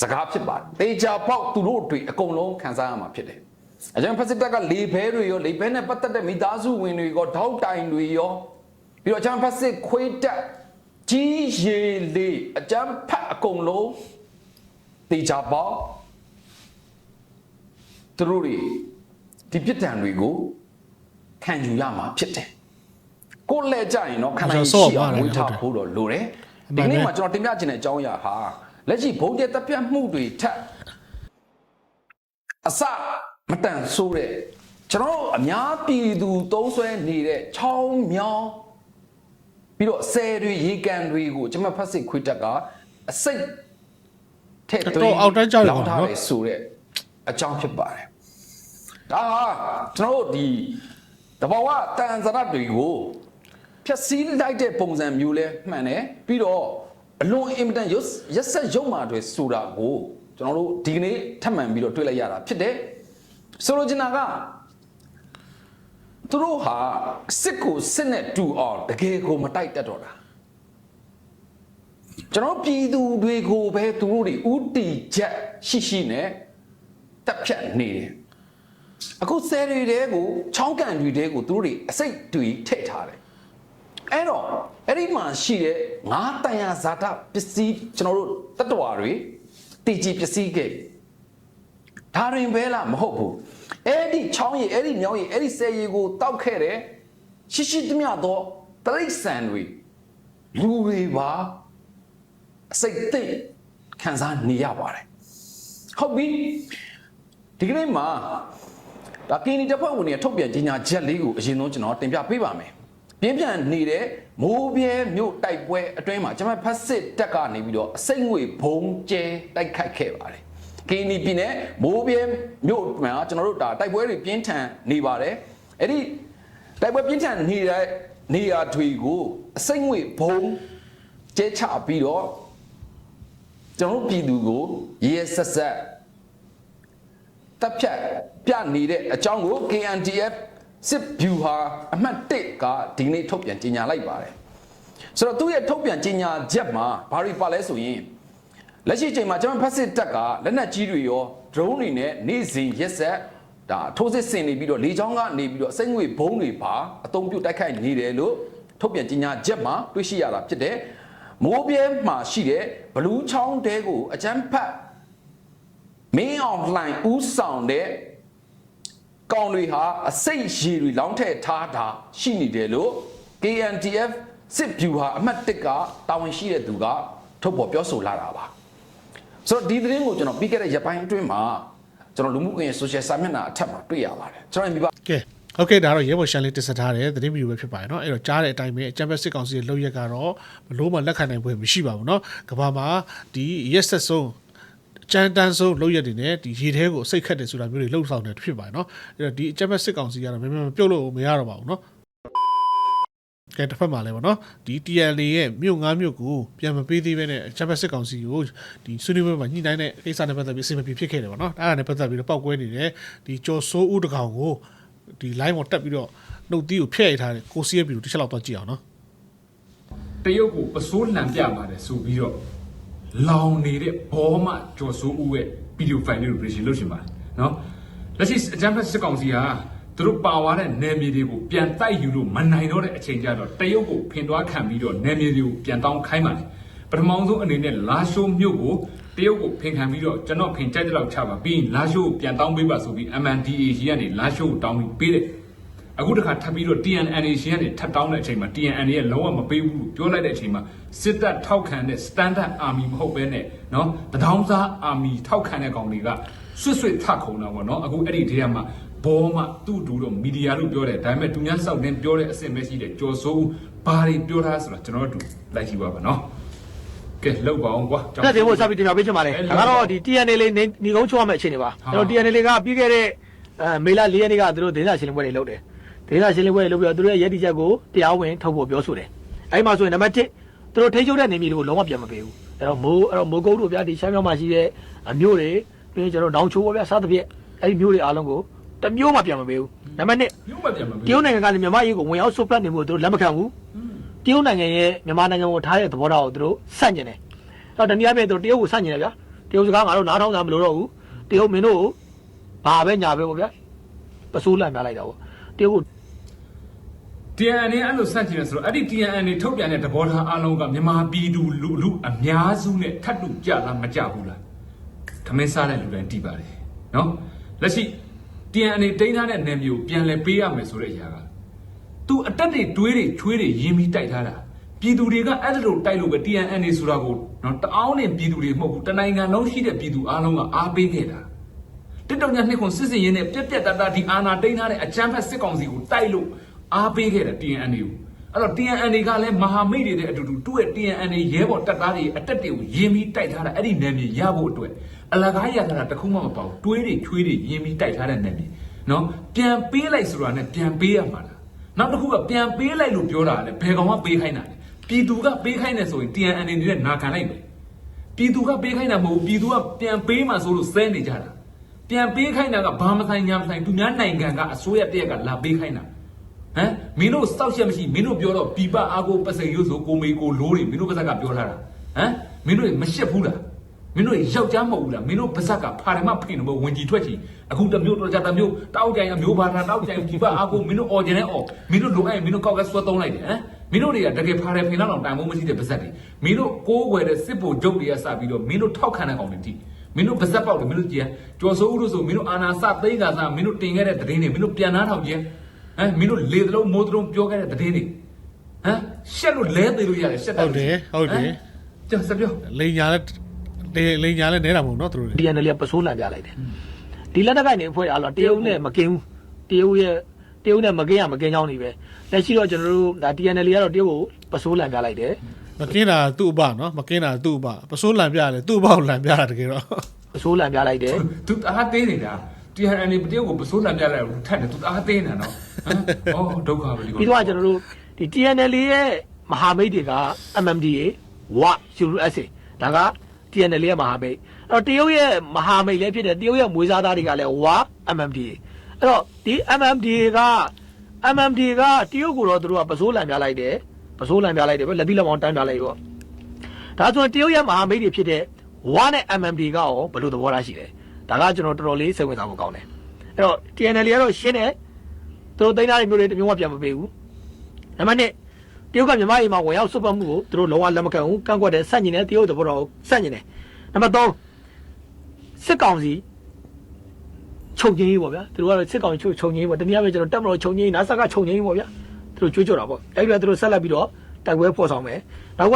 စကားဖြစ်ပါတယ်တေချာပေါက်သူတို့တွေအကုန်လုံးခံစားရမှာဖြစ်တယ် အကျန်ဖက်စစ်တပ်ကလေဘဲတွေရောလေဘဲနဲ့ပတ်သက်တဲ့မိသားစုဝင်တွေရောထောက်တိုင်တွေရောပြီးတော့အကျန်ဖက်စစ်ခွေးတက်ကြီးရေလေးအကျန်ဖက်အကုန်လုံးတေချာပေါက်သူတို့တွေဒီပြစ်ဒဏ်တွေကိုခံယူရမှာဖြစ်တယ်ကိုယ်လက်ကြရင်တော့ခန္ဓာရှိအောင်ဝေထားဖို့တော့လိုတယ်ဒီနေ့မှာကျွန်တော်တင်ပြချင်တဲ့အကြောင်းအရာဟာလက်ရှိဘုံကျဲတပ်ပြတ်မှုတွေထက်အစ မတန်ဆိုးတဲ့ကျွန်တော်တို့အများပြည်သူသုံးဆွဲနေတဲ့ချောင်းမြောင်းပြီးတော့ဆယ်တွေရေကန်တွေကိုကျွန်မဖတ်စစ်ခွေးတက်ကအစိတ်ထည့်သွင်းတော့အောက်တန်းကြရပါလောင်တော့ထားတယ်ဆိုတဲ့အကြောင်းဖြစ်ပါတယ်ဒါဟာကျွန်တော်တို့ဒီတဘာဝတန်စရတ်တွေကိုဖြည့်ဆည်းလိုက်တဲ့ပုံစံမျိုးလဲမှန်တယ်ပြီးတော့အလွန်အင်မတန်ရက်ရက်ဆက်ရုံမာတွေဆိုတာကိုကျွန်တော်တို့ဒီကနေ့ထပ်မံပြီးတော့တွေ့လိုက်ရတာဖြစ်တယ် ဆိုလိုချင်တာကသူတို့ဟာစစ်ကိုစစ်နဲ့တူအောင်တကယ်ကိုမတိုက်တတ်တော့တာကျွန်တော်ပြည်သူတွေကိုပဲသူတို့တွေဥတီချက်ရှိရှိနဲ့တက်ဖြတ်နေတယ်အခုဆယ်တွေတဲကိုချောင်းကန်တွေတဲကိုသူတို့တွေအစိတ်တွေထည့်ထားတယ်အဲ့တော့အဲ့ဒီမှာရှိတဲ့ငါးတန်ရဇာတာပစ္စည်းကျွန်တော်တို့တတ္တဝါတွေတည်ကြည်ပစ္စည်းက ဒါရင်ပဲလားမဟုတ်ဘူးအဲ့ဒီချောင်းရည်အဲ့ဒီမြောင်းရည်အဲ့ဒီဆယ်ရည်ကိုတောက်ခဲ့တယ်ရှိရှိသမျှသောတရိษံတွေလူတွေပါအစိတ်သိပ်ခံစားနေရပါတယ်ဟုတ်ပြီဒီကနေ့မှာဒါကင်းဒီတပ်ဖွဲ့ဝင်တွေထုတ်ပြန်ကြေညာချက်လေးကိုအရင်ဆုံးကျွန်တော်တင်ပြပေးပါမယ်ပြင်းပြန်နေတဲ့မိုးပြဲမြို့တိုက်ပွဲအတွင်းမှာကျွန်မဖက်စစ်တက်ကနေပြီးတော့အစိတ်ငွေဘုံကျဲတိုက်ခိုက်ခဲ့ပါတယ် ကင်းဒီပြည်နယ်မိုးပြဲမြို့မှာကျွန်တော်တို့ဒါတိုက်ပွဲတွေပြင်းထန်နေပါတယ်အဲ့ဒီတိုက်ပွဲပြင်းထန်နေတဲ့နေရာတွေကိုအစိတ်ငွေဘုံကျဲချပြီးတော့ကျွန်တော်တို့ပြည်သူကိုရဲဆက်ဆက်တပ်ဖြတ်ပြနေတဲ့အကြောင်းကို KNDF စစ်ဗျူဟာအမှတ်1ကဒီနေ့ထုတ်ပြန်ကြေညာလိုက်ပါတယ်ဆိုတော့သူ့ရဲ့ထုတ်ပြန်ကြေညာချက်မှာဘာတွေပါလဲဆိုရင် လက်ရှိချိန်မှာကျွန်တော်ဖက်စစ်တပ်ကလက်နက်ကြီးတွေရော drone တွေနဲ့နေ့စဉ်ရက်ဆက်ဒါထိုးစစ်ဆင်နေပြီးတော့လေကြောင်းကနေပြီးတော့အစိမ့်ငွေဘုံတွေပါအုံပြုတ်တိုက်ခိုက်နေတယ်လို့ထုတ်ပြန်ကြေညာချက်မှာတွေ့ရှိရတာဖြစ်တယ်မိုးပြဲမှာရှိတဲ့ဘလူးချောင်းတဲကိုအချမ်းဖတ်မင်းအောင်လှိုင်ဦးဆောင်တဲ့ကောင်တွေဟာအစိတ်ရည်တွေလောင်းထည့်ထားတာရှိနေတယ်လို့ KNTF စစ်ဗျူဟာအမှတ်1ကတာဝန်ရှိတဲ့သူကထုတ်ဖော်ပြောဆိုလာတာပါ ဆိုတော့ဒီသတင်းကိုကျွန်တော်ပြီးခဲ့တဲ့ရက်ပိုင်းအတွင်းမှာကျွန်တော်လူမှုကွန်ရက် social စာမျက်နှာအထက်မှာတွေ့ရပါတယ်ကျွန်တော်မြင်ပါ ကဲဟုတ်ကဲ့ဒါတော့ရဲဘော်ရှန်လေးတင်ဆက်ထားတယ်သတင်းဗီဒီယိုပဲဖြစ်ပါတယ်เนาะအဲ့တော့ကြားတဲ့အတိုင်းပဲအချမ်းဘက်စစ်ကောင်စီရဲ့လုပ်ရက်ကတော့ဘလို့မှလက်ခံနိုင်ပွဲမရှိပါဘူးเนาะကဘာမှာဒီရက်ဆက်ဆုံးကြမ်းတမ်းဆုံးလုပ်ရက်တွေနဲ့ဒီရေထဲကိုစိတ်ခတ်တယ်ဆိုတာမျိုးတွေလှုပ်ဆောင်နေဖြစ်ပါတယ်เนาะအဲ့တော့ဒီအချမ်းဘက်စစ်ကောင်စီကတော့မင်းမပြုတ်လို့မရတော့ပါဘူးเนาะ ကဲတစ်ဖက်မှာလည်းဗောနော်ဒီ TNL ရဲ့မြို့ငါးမြို့ကိုပြန်မပေးသေးဘဲနဲ့ချမ်ပီယံစစ်ကောင်စီကိုဒီဆွေးနွေးပွဲမှာညှိနှိုင်းတဲ့ကိစ္စနဲ့ပတ်သက်ပြီးအစီအမံဖြစ်ခဲ့တယ်ဗောနော်အဲ့ဒါနဲ့ပတ်သက်ပြီးတော့ပောက်ကွဲနေတယ်ဒီကျော်စိုးဦးတကောင်ကိုဒီ line ပေါ်တက်ပြီးတော့နှုတ်သီးကိုဖျက်ရထားတယ်ကိုစီရဲ့ဗီဒီယိုတစ်ချက်လောက်တော့ကြည့်အောင်နော်တရုတ်ကိုပစိုးလံပြပါတယ်ဆိုပြီးတော့လောင်နေတဲ့ဘောမကျော်စိုးဦးရဲ့ဗီဒီယိုဖိုင်လေးကို presentation လုပ်ရှင်ပါတယ်နော်လက်ရှိအကြမ်းဖက်စစ်ကောင်စီဟာ သူတို့ပါသွားတဲ့နယ်မြေတွေကိုပြန်တိုက်ယူလို့မနိုင်တော့တဲ့အချိန်ကျတော့တရုတ်ကိုဖင်သွားခံပြီးတော့နယ်မြေတွေကိုပြန်တောင်းခိုင်းပါတယ်ပထမဆုံးအနေနဲ့လာရှိုးမြို့ကိုတရုတ်ကိုဖင်ခံပြီးတော့ကျွန်တော်ဖင်ကြိုက်တဲ့လောက်ချပါပြီးရင်လာရှိုးကိုပြန်တောင်းပေးပါဆိုပြီး MNDAA ကြီးကနေလာရှိုးကိုတောင်းပြီးပေးတယ် အခုတခါထပ်ပြီးတော့ TNN ရှင်ကနေထပ်တောင်းတဲ့အချိန်မှာ TNN ရဲ့လုံးဝမပေးဘူးလို့ပြောလိုက်တဲ့အချိန်မှာစစ်တပ်ထောက်ခံတဲ့ standard army မဟုတ်ဘဲနဲ့เนาะတထောင်းစား army ထောက်ခံတဲ့ကောင်တွေကဆွတ်ဆွတ်ထခုံတာပေါ့เนาะအခုအဲ့ဒီထဲမှာ ဘောမှသူ့တူတော့မီဒီယာလို့ပြောတယ်ဒါပေမဲ့သူများစောက်တင်ပြောတဲ့အဆင့်ပဲရှိတယ်ကြော်စိုးဘာတွေပြောထားဆိုတော့ကျွန်တော်တို့လိုက်ကြည့်ပါပါနော်ကဲလောက်ပါအောင်ကွာတက်တယ်ဖို့စပြီးတင်ပြပေးချင်ပါတယ်ဒါကတော့ဒီ TNL လေးနေကုန်းချိုးရမယ့်အခြေအနေပါကျွန်တော် TNL ကပြီးခဲ့တဲ့အဲမေလ၄ရက်နေ့ကသူတို့ဒေသရှင်းလင်းပွဲတွေလုပ်တယ်ဒေသရှင်းလင်းပွဲတွေလုပ်ပြီးတော့သူတို့ရဲ့ရည်တည်ချက်ကိုတရားဝင်ထုတ်ဖို့ပြောဆိုတယ်အဲ့မှာဆိုရင်နံပါတ်1သူတို့ထိချုပ်တဲ့နေမျိုးတွေကိုလုံးဝပြန်မပေးဘူးအဲ့တော့မိုးအဲ့တော့မိုးကုတ်တို့ဗျာဒီရှမ်းမြောက်မှာရှိတဲ့အမျိုးတွေပြီးရင်ကျွန်တော်နောင်ချိုးပေါ့ဗျာစသဖြင့်အဲ့ဒီမျိုးတွေအားလုံးကို တစ်မျိုးမှပြန်မပေးဘူးနံပါတ်2မြို့မပြန်မတပေးရုတ်နိုင်ငံကလည်းမြန်မာရေးကိုဝင်ရောက်ဆုတ်ဖက်နေမှုကိုသူတို့လက်မခံဘူးတရုတ်နိုင်ငံရဲ့မြန်မာနိုင်ငံကိုထားတဲ့သဘောထားကိုသူတို့ဆန့်ကျင်တယ်အဲ့တော့တနည်းအားဖြင့်သူတို့တရုတ်ကိုဆန့်ကျင်တယ်ဗျာတရုတ်စကားငါတို့နားထောင်တာမလို့တော့ဘူးတရုတ်မင်းတို့ကိုဘာပဲညာပဲပေါ့ဗျာပစိုးလန့်ပြလိုက်တာပေါ့တရုတ်ကို TNN နဲ့အဲ့လိုစန့်ကျင်နေဆိုတော့အဲ့ဒီ TNN တွေထုတ်ပြန်တဲ့သဘောထားအလုံးကမြန်မာပြည်သူလူလူအများစုနဲ့ထပ်တူကြလားမကြဘူးလားခမင်းစားတဲ့လူတိုင်းတီးပါတယ်နော်လက်ရှိ TNN တွေတိန်းထားတဲ့နယ်မြေကိုပြန်လဲပေးရမယ်ဆိုတဲ့အရာကသူအတက်တွေတွေးတွေချွေးတွေရင်းပြီးတိုက်ထားတာပြည်သူတွေကအဲ့ဒါလိုတိုက်လို့ပဲ TNN တွေဆိုတာကိုနော်တအောင်းနဲ့ပြည်သူတွေမဟုတ်ဘူးတနိုင်ငံလုံးရှိတဲ့ပြည်သူအားလုံးကအားပေးခဲ့တာတစ်တောင်ညာနှစ်ခွန်စစ်စင်ရင်းနဲ့ပြက်ပြက်တတဒီအာနာတိန်ထားတဲ့အကြမ်းဖက်စစ်ကောင်စီကိုတိုက်လို့အားပေးခဲ့တဲ့ TNN တွေကိုအဲ့တော့ TNN တွေကလည်းမဟာမိတ်တွေတဲ့အတူတူသူ့ရဲ့ TNN တွေရဲဘော်တပ်သားတွေအတက်တွေကိုယင်းပြီးတိုက်ထားတာအဲ့ဒီနယ်မြေရဖို့အတွက် အလကားရထားတာတစ်ခုမှမပေါ့တွေးတွေချွေးတွေယင်းပြီးတိုက်ထားတဲ့နယ်မြေနော်ပြန်ပေးလိုက်ဆိုတာနဲ့ပြန်ပေးရမှာလားနောက်တစ်ခုကပြန်ပေးလိုက်လို့ပြောတာကလည်းဘယ်ကောင်ကပေးခိုင်းတာလဲပြည်သူကပေးခိုင်းတယ်ဆိုရင် TNN တွေနဲ့နာခံလိုက်မယ်ပြည်သူကပေးခိုင်းတာမဟုတ်ဘူးပြည်သူကပြန်ပေးမှဆိုလို့စဲနေကြတာပြန်ပေးခိုင်းတာကဘာမဆိုင်ညာမဆိုင်သူများနိုင်ငံကအစိုးရတရက်ကလာပေးခိုင်းတာဟမ်မင်းတို့စောက်ချက်မရှိမင်းတို့ပြောတော့ပြပအားကိုပတ်စံရုပ်ဆိုကိုမေကိုလိုးတွေမင်းတို့ပါဇက်ကပြောထားတာမ်မင်းတို့မရှက်ဘူးလား မင်းတို့ယောက်ျားမဟုတ်ဘူးလားမင်းတို့ပါဇက်ကဖာရမဖိနေမဝင်ကြီးထွက်ချီအခုတစ်မျိုးတော့ကြတစ်မျိုးတောက်ကြိုင်အမျိုးဘာသာတောက်ကြိုင်ဒီပါအကူမင်းတို့အော်ကျင်နေအော်မင်းတို့လိုအဲ့မင်းတို့ကောက်ကဆွဲသုံးလိုက်တယ်ဟမ်မင်းတို့တွေကတကယ်ဖာရဖိလောက်တော့တိုင်မိုးမရှိတဲ့ပါဇက်တွေမင်းတို့ကိုးွယ်တဲ့စစ်ဘုံဂျုတ်တွေကစပြီးတော့မင်းတို့ထောက်ခံတဲ့ကောင်တွေတိမင်းတို့ပါဇက်ပေါက်တယ်မင်းတို့ကြည်ကျော်စိုးဦးလို့ဆိုမင်းတို့အာနာစသိန်းကစားမင်းတို့တင်ခဲ့တဲ့တည်င်းတွေမင်းတို့ပြန်နာထောင်ကြဟမ်မင်းတို့လေသလုံးမိုးသလုံးပြောခဲ့တဲ့တည်င်းတွေဟမ်ရှက်လို့လဲသေးလို့ရတယ်ရှက်ဟုတ်တယ်ဟုတ်တယ်ကျွန်တော်စပြောလိန်ညာလဲ လိန်ညာလဲနဲတာမဟုတ်နော်သူတို့တွေ DNL ကပစိုးလန်ပြလိုက်တယ်ဒီလက်နက်ကိုင်နေအဖွဲ့အားလုံးတရုတ်နဲ့မကင်းဘူးတရုတ်ရဲ့တရုတ်နဲ့မကင်းရမကင်းချောင်းနေပဲလက်ရှိတော့ကျွန်တော်တို့ဒါ DNL ကတော့တရုတ်ကိုပစိုးလန်ပြလိုက်တယ်မကင်းတာသူ့အပနော်မကင်းတာသူ့အပပစိုးလန်ပြရတယ်သူ့အပကိုလန်ပြတာတကယ်တော့ပစိုးလန်ပြလိုက်တယ်သူအားသေးနေတာတရားအနေပတယောက်ကိုပစိုးလံပြလိုက်ထက်တယ်သူအားသေးနေတာနော်ဟမ်အော်ဒုက္ခပဲဒီပြီးတော့ကျွန်တော်တို့ဒီ TNL ရဲ့မဟာမိတ်တွေက MMDA ဝ USA ဒါက TNL ရဲ့မဟာမိတ်အဲ့တော့တရုတ်ရဲ့မဟာမိတ်လည်းဖြစ်တယ်တရုတ်ရဲ့မွေးစားသားတွေကလည်းဝ MMDA အဲ့တော့ဒီ MMDA က MMDA ကတရုတ်ကိုတော့သူတို့ကပစိုးလံပြလိုက်တယ်ပစိုးလံပြလိုက်တယ်ပဲလက်ပြီးလက်မောင်းတန်းပြလိုက်ပေါ့ဒါဆိုရင်တရုတ်ရဲ့မဟာမိတ်တွေဖြစ်တဲ့ဝနဲ့ MMD ကရောဘယ်လိုသဘောထားရှိလဲဒါကကျွန်တော်တော်တော်လေးစိတ်ဝင်စားဖို့ကောင်းတယ်အဲ့တော့ TNL ကတော့ရှင်းတယ်သူတို့သိန်းသားတွေမျိုးတွေတမျိုးမှပြန်မပေးဘူးနံပါတ်1 တရုတ်ကမြန်မာပြည်မှာဝင်ရောက်စွတ်ပတ်မှုကိုသူတို့လုံးဝလက်မခံဘူးကန့်ကွက်တယ်ဆန့်ကျင်တယ်တရုတ်သဘောတော်ကိုဆန့်ကျင်တယ်နံပါတ်3စစ်ကောင်စီချုပ်ငင်းရေးပေါ့ဗျာသူတို့ကတော့စစ်ကောင်စီချုပ်ချုပ်ငင်းရေးပေါ့တနည်းအားဖြင့်ကျွန်တော်တက်မလို့ချုပ်ငင်းရေးနာဆာကချုပ်ငင်းရေးပေါ့ဗျာသူတို့ကြွေးကြော်တာပေါ့အဲ့ဒီကသူတို့ဆက်လက်ပြီးတော့တိုက်ပွဲဖော်ဆောင်မယ်နောက်က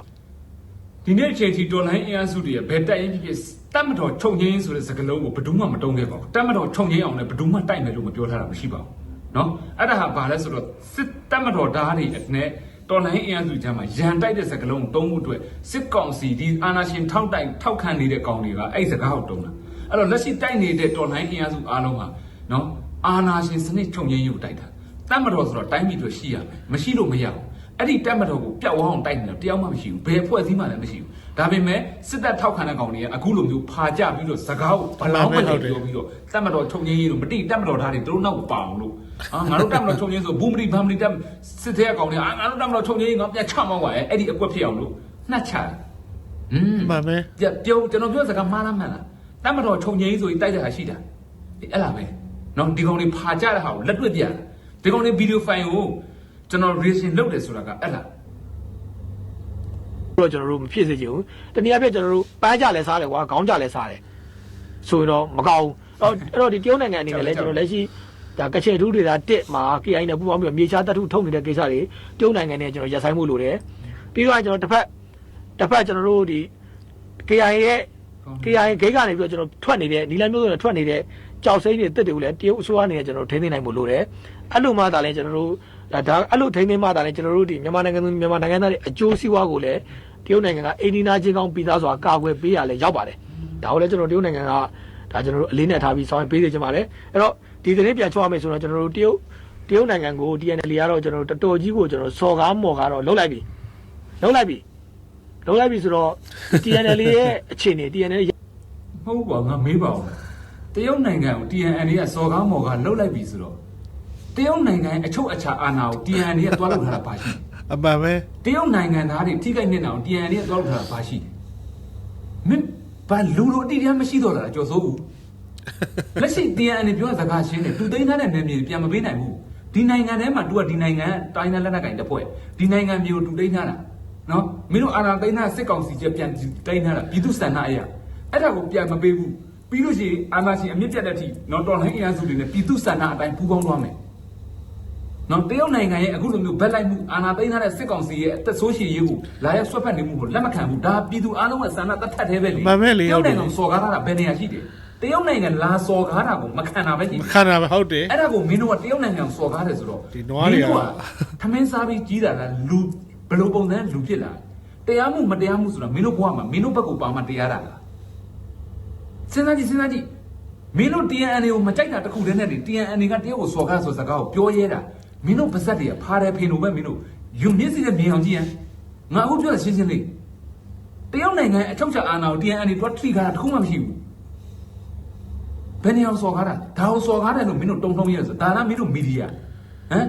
ဒီနေ့အချိန်ထိတော်လိုင်းအင်အားစုတွေဘယ်တိုက်ရင်ဖြစ်ဖြစ်တတ်မတော်ခြုံငင်းဆိုတဲ့စကားလုံးကိုဘယ်သူမှမတုံးခဲ့ပါဘူးတတ်မတော်ခြုံငင်းအောင်လည်းဘယ်သူမှတိုက်မယ်လို့မပြောထားတာမရှိပါဘူးနော်အဲ့ဒါဟာဘာလဲဆိုတော့စစ်တတ်မတော်ဓာတ်တွေနဲ့ တော်လိုင်းအင်အားစုကြားမှာရန်တိုက်တဲ့စကားလုံးကိုတုံးမှုအတွက်စစ်ကောင်စီဒီအာဏာရှင်ထောက်တိုင်ထောက်ခံနေတဲ့ကောင်တွေကအဲ့ဒီစကားကိုတုံးတာအဲ့တော့လက်ရှိတိုက်နေတဲ့တော်လိုင်းအင်အားစုအားလုံးဟာနော်အာဏာရှင်စနစ်ခြုံငင်းယူတိုက်တာတတ်မတော်ဆိုတော့တိုင်းပြည်တွေရှိရမယ်မရှိလို့မရဘူးအဲ့ဒီတက်မတော်ကိုပျောက်ဝအောင်တိုက်နေတော့တယောက်မှမရှိဘူးဘယ်ဖွဲ့စည်းမှလည်းမရှိဘူး ဒါပေမဲ့စစ်တပ်ထောက်ခံတဲ့ကောင်တွေကအခုလိုမျိုးဖာကြပြီးတော့စကားကိုဘလောင်းပဲပြောပြီးတော့တက်မတော်ချုပ်ငင်းရေးလို့မတိတက်မတော်သားတွေတို့နောက်ပါအောင်လို့အာငါတို့တက်မတော်ချုပ်ငင်းဆိုဘူးမတိဘာမတိတက်စစ်တဲ့ကောင်တွေအာငါတို့တက်မတော်ချုပ်ငင်းရေးငါပြန်ချမောက်ပါရဲ့အဲ့ဒီအကွက်ဖြစ်အောင်လို့နှက်ချတယ်อืมမှန်ပဲကြပြောကျွန်တော်ပြောစကားမှားလားမှန်လားတက်မတော်ချုပ်ငင်းရေးဆိုရင်တိုက်တဲ့ဟာရှိတာအဲ့လားပဲနော်ဒီကောင်တွေဖာကြတဲ့ဟာကိုလက်တွေ့ပြတယ်ဒီကောင်တွေဗီဒီယိုဖိုင်ကိုကျွန်တော် reaction လုပ်တယ်ဆိုတာကအဲ့လား တော့ကျွန်တော်တို့မဖြစ်စေချင်ဘူးတနည်းအားဖြင့်ကျွန်တော်တို့ပန်းကြလဲစားတယ်ကွာခေါင်းကြလဲစားတယ်ဆိုရင်တော့မကောင်းဘူးအဲ့တော့ဒီတရုတ်နိုင်ငံအနေနဲ့လည်းကျွန်တော်လက်ရှိဒါကချင်ထူးတွေဒါတစ်မှာ KI နဲ့ပူးပေါင်းပြီးတော့မြေချာတတ်ထုထုတ်နေတဲ့ကိစ္စတွေတရုတ်နိုင်ငံနဲ့ကျွန်တော်ရပ်ဆိုင်မှုလိုတယ်ပြီးတော့ကျွန်တော်တစ်ဖက်တစ်ဖက်ကျွန်တော်တို့ဒီ KI ရဲ့ KI ဂိတ်ကနေပြီးတော့ကျွန်တော်ထွက်နေတဲ့နီလန်မျိုးတွေထွက်နေတဲ့ကြောက်စိမ့်တွေတစ်တွေကိုလည်းတရုတ်အစိုးရအနေနဲ့ကျွန်တော်ထိန်းသိမ်းနိုင်ဖို့လိုတယ်အဲ့လိုမှသာလဲကျွန်တော်တို့ဒါဒါအဲ့လိုထိန်းသိမ်းမှသာလဲကျွန်တော်တို့ဒီမြန်မာနိုင်ငံသူမြန်မာနိုင်ငံသားတွေအကျိုးစီးပွားကိုလည်း တရုတ်နိုင်ငံကအိန္ဒိနာချင်းကောင်းပြီးသားစွာကာကွယ်ပေးရလဲရောက်ပါတယ်ဒါကိုလည်းကျွန်တော်တရုတ်နိုင်ငံကဒါကျွန်တော်တို့အလေးနဲ့ထားပြီးဆောင်ရွက်ပေးစေချင်ပါတယ်အဲ့တော့ဒီသတင်းပြန်ချောရမယ်ဆိုတော့ကျွန်တော်တို့တရုတ်တရုတ်နိုင်ငံကို TNL ကတော့ကျွန်တော်တို့တော်တော်ကြီးကိုကျွန်တော်စော်ကားမော်ကားတော့လှုပ်လိုက်ပြီလှုပ်လိုက်ပြီလှုပ်လိုက်ပြီဆိုတော့ TNL ရဲ့အခြေအနေ TNL ရဲ့မဟုတ်ပါငါမေးပါဦးတရုတ်နိုင်ငံကို TNN ကစော်ကားမော်ကားလှုပ်လိုက်ပြီဆိုတော့တရုတ်နိုင်ငံအချုပ်အခြာအာဏာကို TNN ကတွားလောက်ထားတာပါရှိ အမှန်ပဲတရုတ်နိုင်ငံသားတွေထိခိုက်နေတာကို TNN ကတွားလောက်ထားတာပါရှိမင်းဘာလူလိုအတိအကျမရှိတော့တာကြော်စိုးဦးလက်ရှိ TNN ပြောစကားရှင်းတယ်သူသိမ်းထားတဲ့နယ်မြေပြန်မပေးနိုင်ဘူးဒီနိုင်ငံထဲမှာ तू ကဒီနိုင်ငံတိုင်းနယ်လက်နက်ကင်တစ်ဖွဲ့ဒီနိုင်ငံမျိုး तू သိမ်းထားတာနော်မင်းတို့အာဏာသိမ်းထားစစ်ကောင်စီချက်ပြန်သိမ်းထားတာပြည်သူစံနာအရာအဲ့ဒါကိုပြန်မပေးဘူးပြီးလို့ရှိရင်အာဏာရှင်အမြင့်ပြတ်တဲ့အထိနော်တော်လှန်ရေးအင်အားစုတွေနဲ့ပြည်သူစံနာအတိုင်းပူးပေါင်းသွားမယ် နော်တရုတ်နိုင်ငံရဲ့အခုလိုမျိုးဗက်လိုက်မှုအာဏာသိမ်းထားတဲ့စစ်ကောင်စီရဲ့အသက်ဆိုးရှည်ရေးကိုလာရောက်ဆွတ်ဖက်နေမှုကိုလက်မခံဘူးဒါပြည်သူအားလုံးရဲ့ဆန္ဒတတ်ထက်သေးပဲလေမှန်ပဲလေတဟုရုတ်တ်တယ်နိုင်ငံစော်ကားတာဘယ်နေရာရှိတယ်တရုတ်နိုင်ငံလာစော်ကားတာကိုမခံတာပဲရှိတယ်ခန္ဓာပဲဟုတ်တယ်အဲ့ဒါကိုမင်းတို့ကတရုတ်နိုင်ငံကိုစော်ကားတယ်ဆိုတော့ဒီနွားတွေကမင်းတို့ထမင်းစားပြီးကြီးတာလားလူဘယ်လိုပုံစံလူဖြစ်လာတရားမှုမတရားမှုဆိုတာမင်းတို့ဘဝမှာမင်းတို့ဘက်ကိုပါမှတရားတာလားစဉ်းစားကြည့်စဉ်းစားကြည့်မင်းတို့ TNN ကိုမကြိုက်တာတခုတည်းနဲ့နေ TNN ကတရုတ်ကိုစော်ကားဆိုစကားကိုပြောရဲတာ မင်းတို့ပါဇက်တွေကဖားတယ်ဖေလို့ပဲမင်းတို့ယူမျက်စိနဲ့မြင်အောင်ကြည့်ရန်ငါအခုပြောတာရှင်းရှင်းလေးတရုတ်နိုင်ငံအထောက်ချအာဏာကို TNN တို့ထိကားတာတခုမှမရှိဘူးဘယ်နေအောင်စော်ကားတာဒါကိုစော်ကားတယ်လို့မင်းတို့တုံ့ထုံးရဲဆိုဒါလားမင်းတို့မီဒီယာဟမ်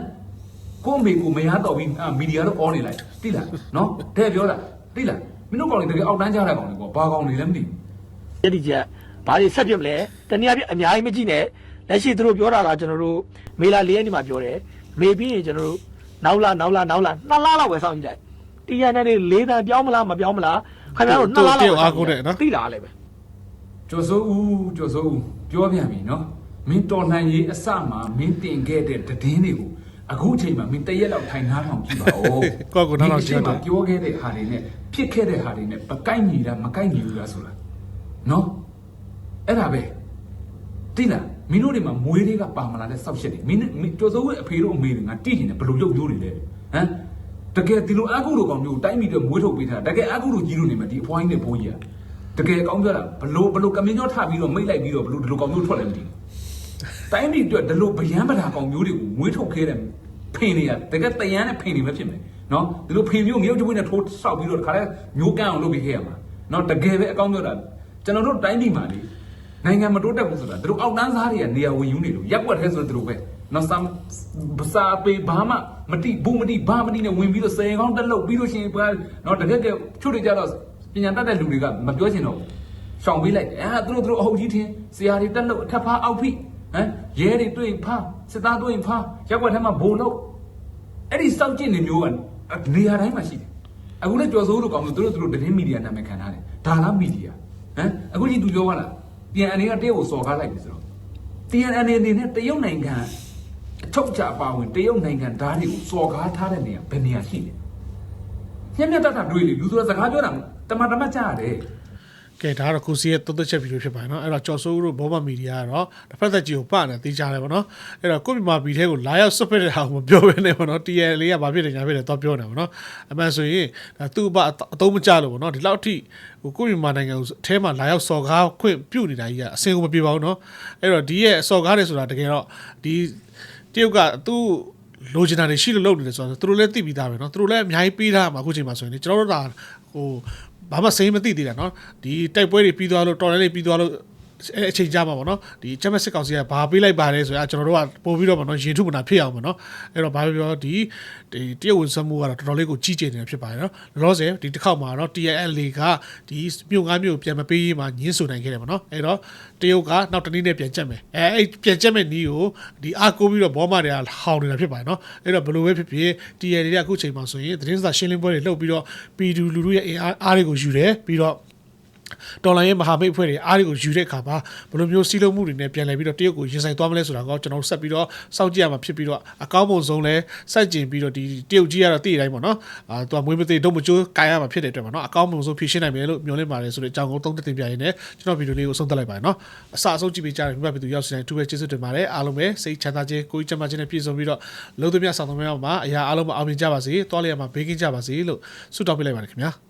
ကိုအမေကိုမရတော့ပြီးအာမီဒီယာလို့အော်နေလိုက်တိလားနော်တဲ့ပြောတာတိလားမင်းတို့ကောင်တွေတကယ်အောက်တန်းကြတဲ့ကောင်တွေပေါ့ဘာကောင်တွေလည်းမသိဘူးရည်ဒီချက်ဘာတွေဆက်ပြစ်မလဲတနည်းအားဖြင့်အများကြီးမကြည့်နဲ့လက်ရှိသူတို့ပြောတာကကျွန်တော်တို့မေလာ၄ရက်နေ့မှာပြောတယ် မေပြီးရင်ကျွန်တော်တို့နောက်လာနောက်လာနောက်လာနှစ်လလောက်ပဲစောင့်ကြည့်လိုက်တီရန်နဲ့၄တန်ပြောင်းမလားမပြောင်းမလားခင်ဗျားတို့နှစ်လလောက်သိတာလည်းပဲကျော်စိုးဦးကျော်စိုးဦးပြောပြန်ပြီနော်မင်းတော်လှန်ရေးအစမှာမင်းတင်ခဲ့တဲ့တည်င်းတွေကိုအခုအချိန်မှာမင်းတရက်လောက်ထိုင်နားထောင်ကြည့်ပါဦးကိုယ့်ကိုယ်နားထောင်ကြည့်ရတယ်ဒီအချိန်မှာပြောခဲ့တဲ့ဟာတွေနဲ့ဖြစ်ခဲ့တဲ့ဟာတွေနဲ့ပကိုက်ညီတာမကိုက်ညီဘူးလားဆိုတာနော်အဲ့ဒါပဲတိလား မင်းတို့တွေမှာမွေးတွေကပါမလာတဲ့စောက်ရှက်တွေမင်းမင်းကျော်စိုးဦးအဖေတို့အမေတွေငါတိကျင်တယ်ဘယ်လိုရုပ်မျိုးတွေလဲဟမ်တကယ်ဒီလိုအကုလိုကောင်မျိုးတိုင်းပြည်တွေမွေးထုတ်ပေးထားတာတကယ်အကုလိုကြီးလို့နေမှာဒီအဖွားကြီးနဲ့ဘိုးကြီးကတကယ်ကောင်းကြတာဘလို့ဘလို့ကမင်းကျော်ထပြီးတော့မိတ်လိုက်ပြီးတော့ဘလို့ဒီလိုကောင်မျိုးထွက်လည်းမသိဘူးတိုင်းပြည်အတွက်ဒီလိုဗျမ်းပဓာကောင်မျိုးတွေကိုမွေးထုတ်ခဲ့တဲ့ဖင်တွေကတကယ်တယမ်းနဲ့ဖင်တွေပဲဖြစ်မယ်နော်ဒီလိုဖင်မျိုးမျိုးချပွေးနဲ့ထိုးဆောက်ပြီးတော့တခါလဲမျိုးကန်းအောင်လုပ်ပြီးခဲ့ရမှာနော်တကယ်ပဲအကောင်းကြတာကျွန်တော်တို့တိုင်းပြည်မှာလေ နိုင်ငံမတိုးတက်ဘူးဆိုတာတို့အောက်တန်းစားတွေကနေရာဝင်ယူနေလို့ရက်ွက်ထဲဆိုတို့ပဲနော်စမ်ဘစာပေဘာမှမတိဘူးမတိဘာမတိနဲ့ဝင်ပြီးတော့စေကောင်းတက်လို့ပြီးလို့ရှိရင်နော်တကယ်ကချို့တွေကြတော့ပညာတတ်တဲ့လူတွေကမပြောချင်တော့ဘူးရှောင်ပေးလိုက်တယ်အာသူတို့သူတို့အဟုတ်ကြီးထင်ဆရာတွေတက်လို့အထက်ဖားအောက်ဖိဟမ်ရဲတွေတွေ့ဖားစစ်သားတွေ့ဖားရက်ွက်ထဲမှာဘိုလ်လို့အဲ့ဒီစောက်ကျင့်နေမျိုးကနေရာတိုင်းမှာရှိတယ်အခုလည်းကြော်စိုးလို့ကောင်းလို့သူတို့သူတို့သတင်းမီဒီယာနာမည်ခံထားတယ်ဒါလားမီဒီယာဟမ်အခုကြီးသူပြောပါလား TNN ကတရုတ်ကိုစော်ကားလိုက်ပြီဆိုတော့ TNN အနေနဲ့တရုတ်နိုင်ငံအထုတ်ချပါဝင်တရုတ်နိုင်ငံဓာတ်တွေကိုစော်ကားထားတဲ့နေရာဘယ်နေရာရှိလဲညံ့ညံ့တတ်တာတွေ့လေလူဆိုတာစကားပြောတာတမန်တမတ်ကြားရတယ် ကဲဒါကတော့ကိုစီရဲ့တုတ်တက်ချက်ဗီဒီယိုဖြစ်ပါတယ်เนาะအဲ့တော့ကျော်စိုးဦးတို့ဘောမမီဒီယာကတော့တစ်ဖက်သက်ကြီးကိုပတ်နေတေးကြတယ်ဗောနော်အဲ့တော့ကိုမြန်မာပြည်ထဲကိုလာရောက်ဆွတ်ဖက်တဲ့ဟာကိုမပြောဘဲနဲ့ဗောနော် TL လေးကဘာဖြစ်တယ်ညာဖြစ်တယ်တော့ပြောနေဗောနော်အမှန်ဆိုရင်ဒါသူ့ဘအသုံးမကျလို့ဗောနော်ဒီလောက်အထိဟိုကိုမြန်မာနိုင်ငံကိုအထဲမှာလာရောက်စော်ကားခွင့်ပြုတ်နေတာကြီးကအစင်ကိုမပြေပါဘူးเนาะအဲ့တော့ဒီရဲ့စော်ကားတယ်ဆိုတာတကယ်တော့ဒီတရုတ်ကသူ့လိုချင်တာတွေရှိလို့လုပ်နေတယ်ဆိုတော့သူတို့လည်းသိပြီးသားပဲเนาะသူတို့လည်းအများကြီးပေးထားမှာအခုချိန်မှာဆိုရင်လေကျွန်တော်တို့ဒါဟို ဘာမှစိမ့်မသိသေးတာနော်ဒီတိုက်ပွဲတွေပြီးသွားလို့တော်လည်းပြီးသွားလို့ အဲအချိန်ကြာမှာပေါ့နော်ဒီချက်မက်စစ်ကောင်စီကဘာပေးလိုက်ပါတယ်ဆိုရင်ကျွန်တော်တို့ကပို့ပြီးတော့ပေါ့နော်ရင်ထုမနာဖြစ်အောင်ပေါ့နော်အဲ့တော့ဘာပြောပြောဒီဒီတရုတ်ဝင်စမှုကတော့တော်တော်လေးကိုကြီးကျယ်နေတာဖြစ်ပါတယ်နော်လောလောဆယ်ဒီတစ်ခေါက်မှာတော့ TNL ကဒီမြို့ငါးမြို့ပြန်မပေးရေးမှာညှင်းဆိုနိုင်ခဲ့တယ်ပေါ့နော်အဲ့တော့တရုတ်ကနောက်တနည်းနဲ့ပြန်ကြက်မယ်အဲအဲ့ပြန်ကြက်မဲ့နီးကိုဒီအားကိုးပြီးတော့ဘောမတွေကဟောင်းနေတာဖြစ်ပါတယ်နော်အဲ့တော့ဘယ်လိုပဲဖြစ်ဖြစ် TNL တွေကအခုချိန်မှာဆိုရင်သတင်းစာရှင်းလင်းပွဲတွေလုပ်ပြီးတော့ပြည်သူလူထုရဲ့အင်အားအားတွေကိုယူတယ်ပြီးတော့ တော်လိုင်းရဲ့မဟာမိတ်အဖွဲ့တွေအားတွေကိုယူတဲ့အခါမှာဘယ်လိုမျိုးစီးလုံးမှုတွေနဲ့ပြန်လည်ပြီးတော့တရုတ်ကိုရင်ဆိုင်သွားမလဲဆိုတာကိုကျွန်တော်တို့ဆက်ပြီးတော့စောင့်ကြည့်ရမှာဖြစ်ပြီးတော့အကောင်းပုံဆုံးလဲစိုက်ကျင်ပြီးတော့ဒီတရုတ်ကြီးကတော့တည်တိုင်းပေါ့နော်အာသူကမွေးမသေးတော့မကျိုးကာရမှာဖြစ်တဲ့အတွက်ပေါ့နော်အကောင်းပုံဆုံးဖြည့်ရှင်းနိုင်မယ်လို့မျှော်လင့်ပါတယ်ဆိုတဲ့အကြောင်းကိုသုံးသပ်တင်ပြရင်းနဲ့ကျွန်တော်ဗီဒီယိုလေးကိုဆုံးသက်လိုက်ပါတယ်နော်အစအဆုံးကြည့်ပေးကြတဲ့မိဘပြည်သူရောက်စီတိုင်းအထူးပဲကျေးဇူးတင်ပါတယ်အားလုံးပဲစိတ်ချမ်းသာခြင်းကိုယ်ကြီးချမ်းသာခြင်းနဲ့ပြည့်စုံပြီးတော့လုံးသွင်းမြဆောင်သွင်းရမှာအရာအားလုံးမအောင်မြင်ကြပါစေတောလျက်မှာဘေးကင်းကြပါစေလို့ဆုတောင်းပေးလိုက်ပါတယ်ခင်ဗျာ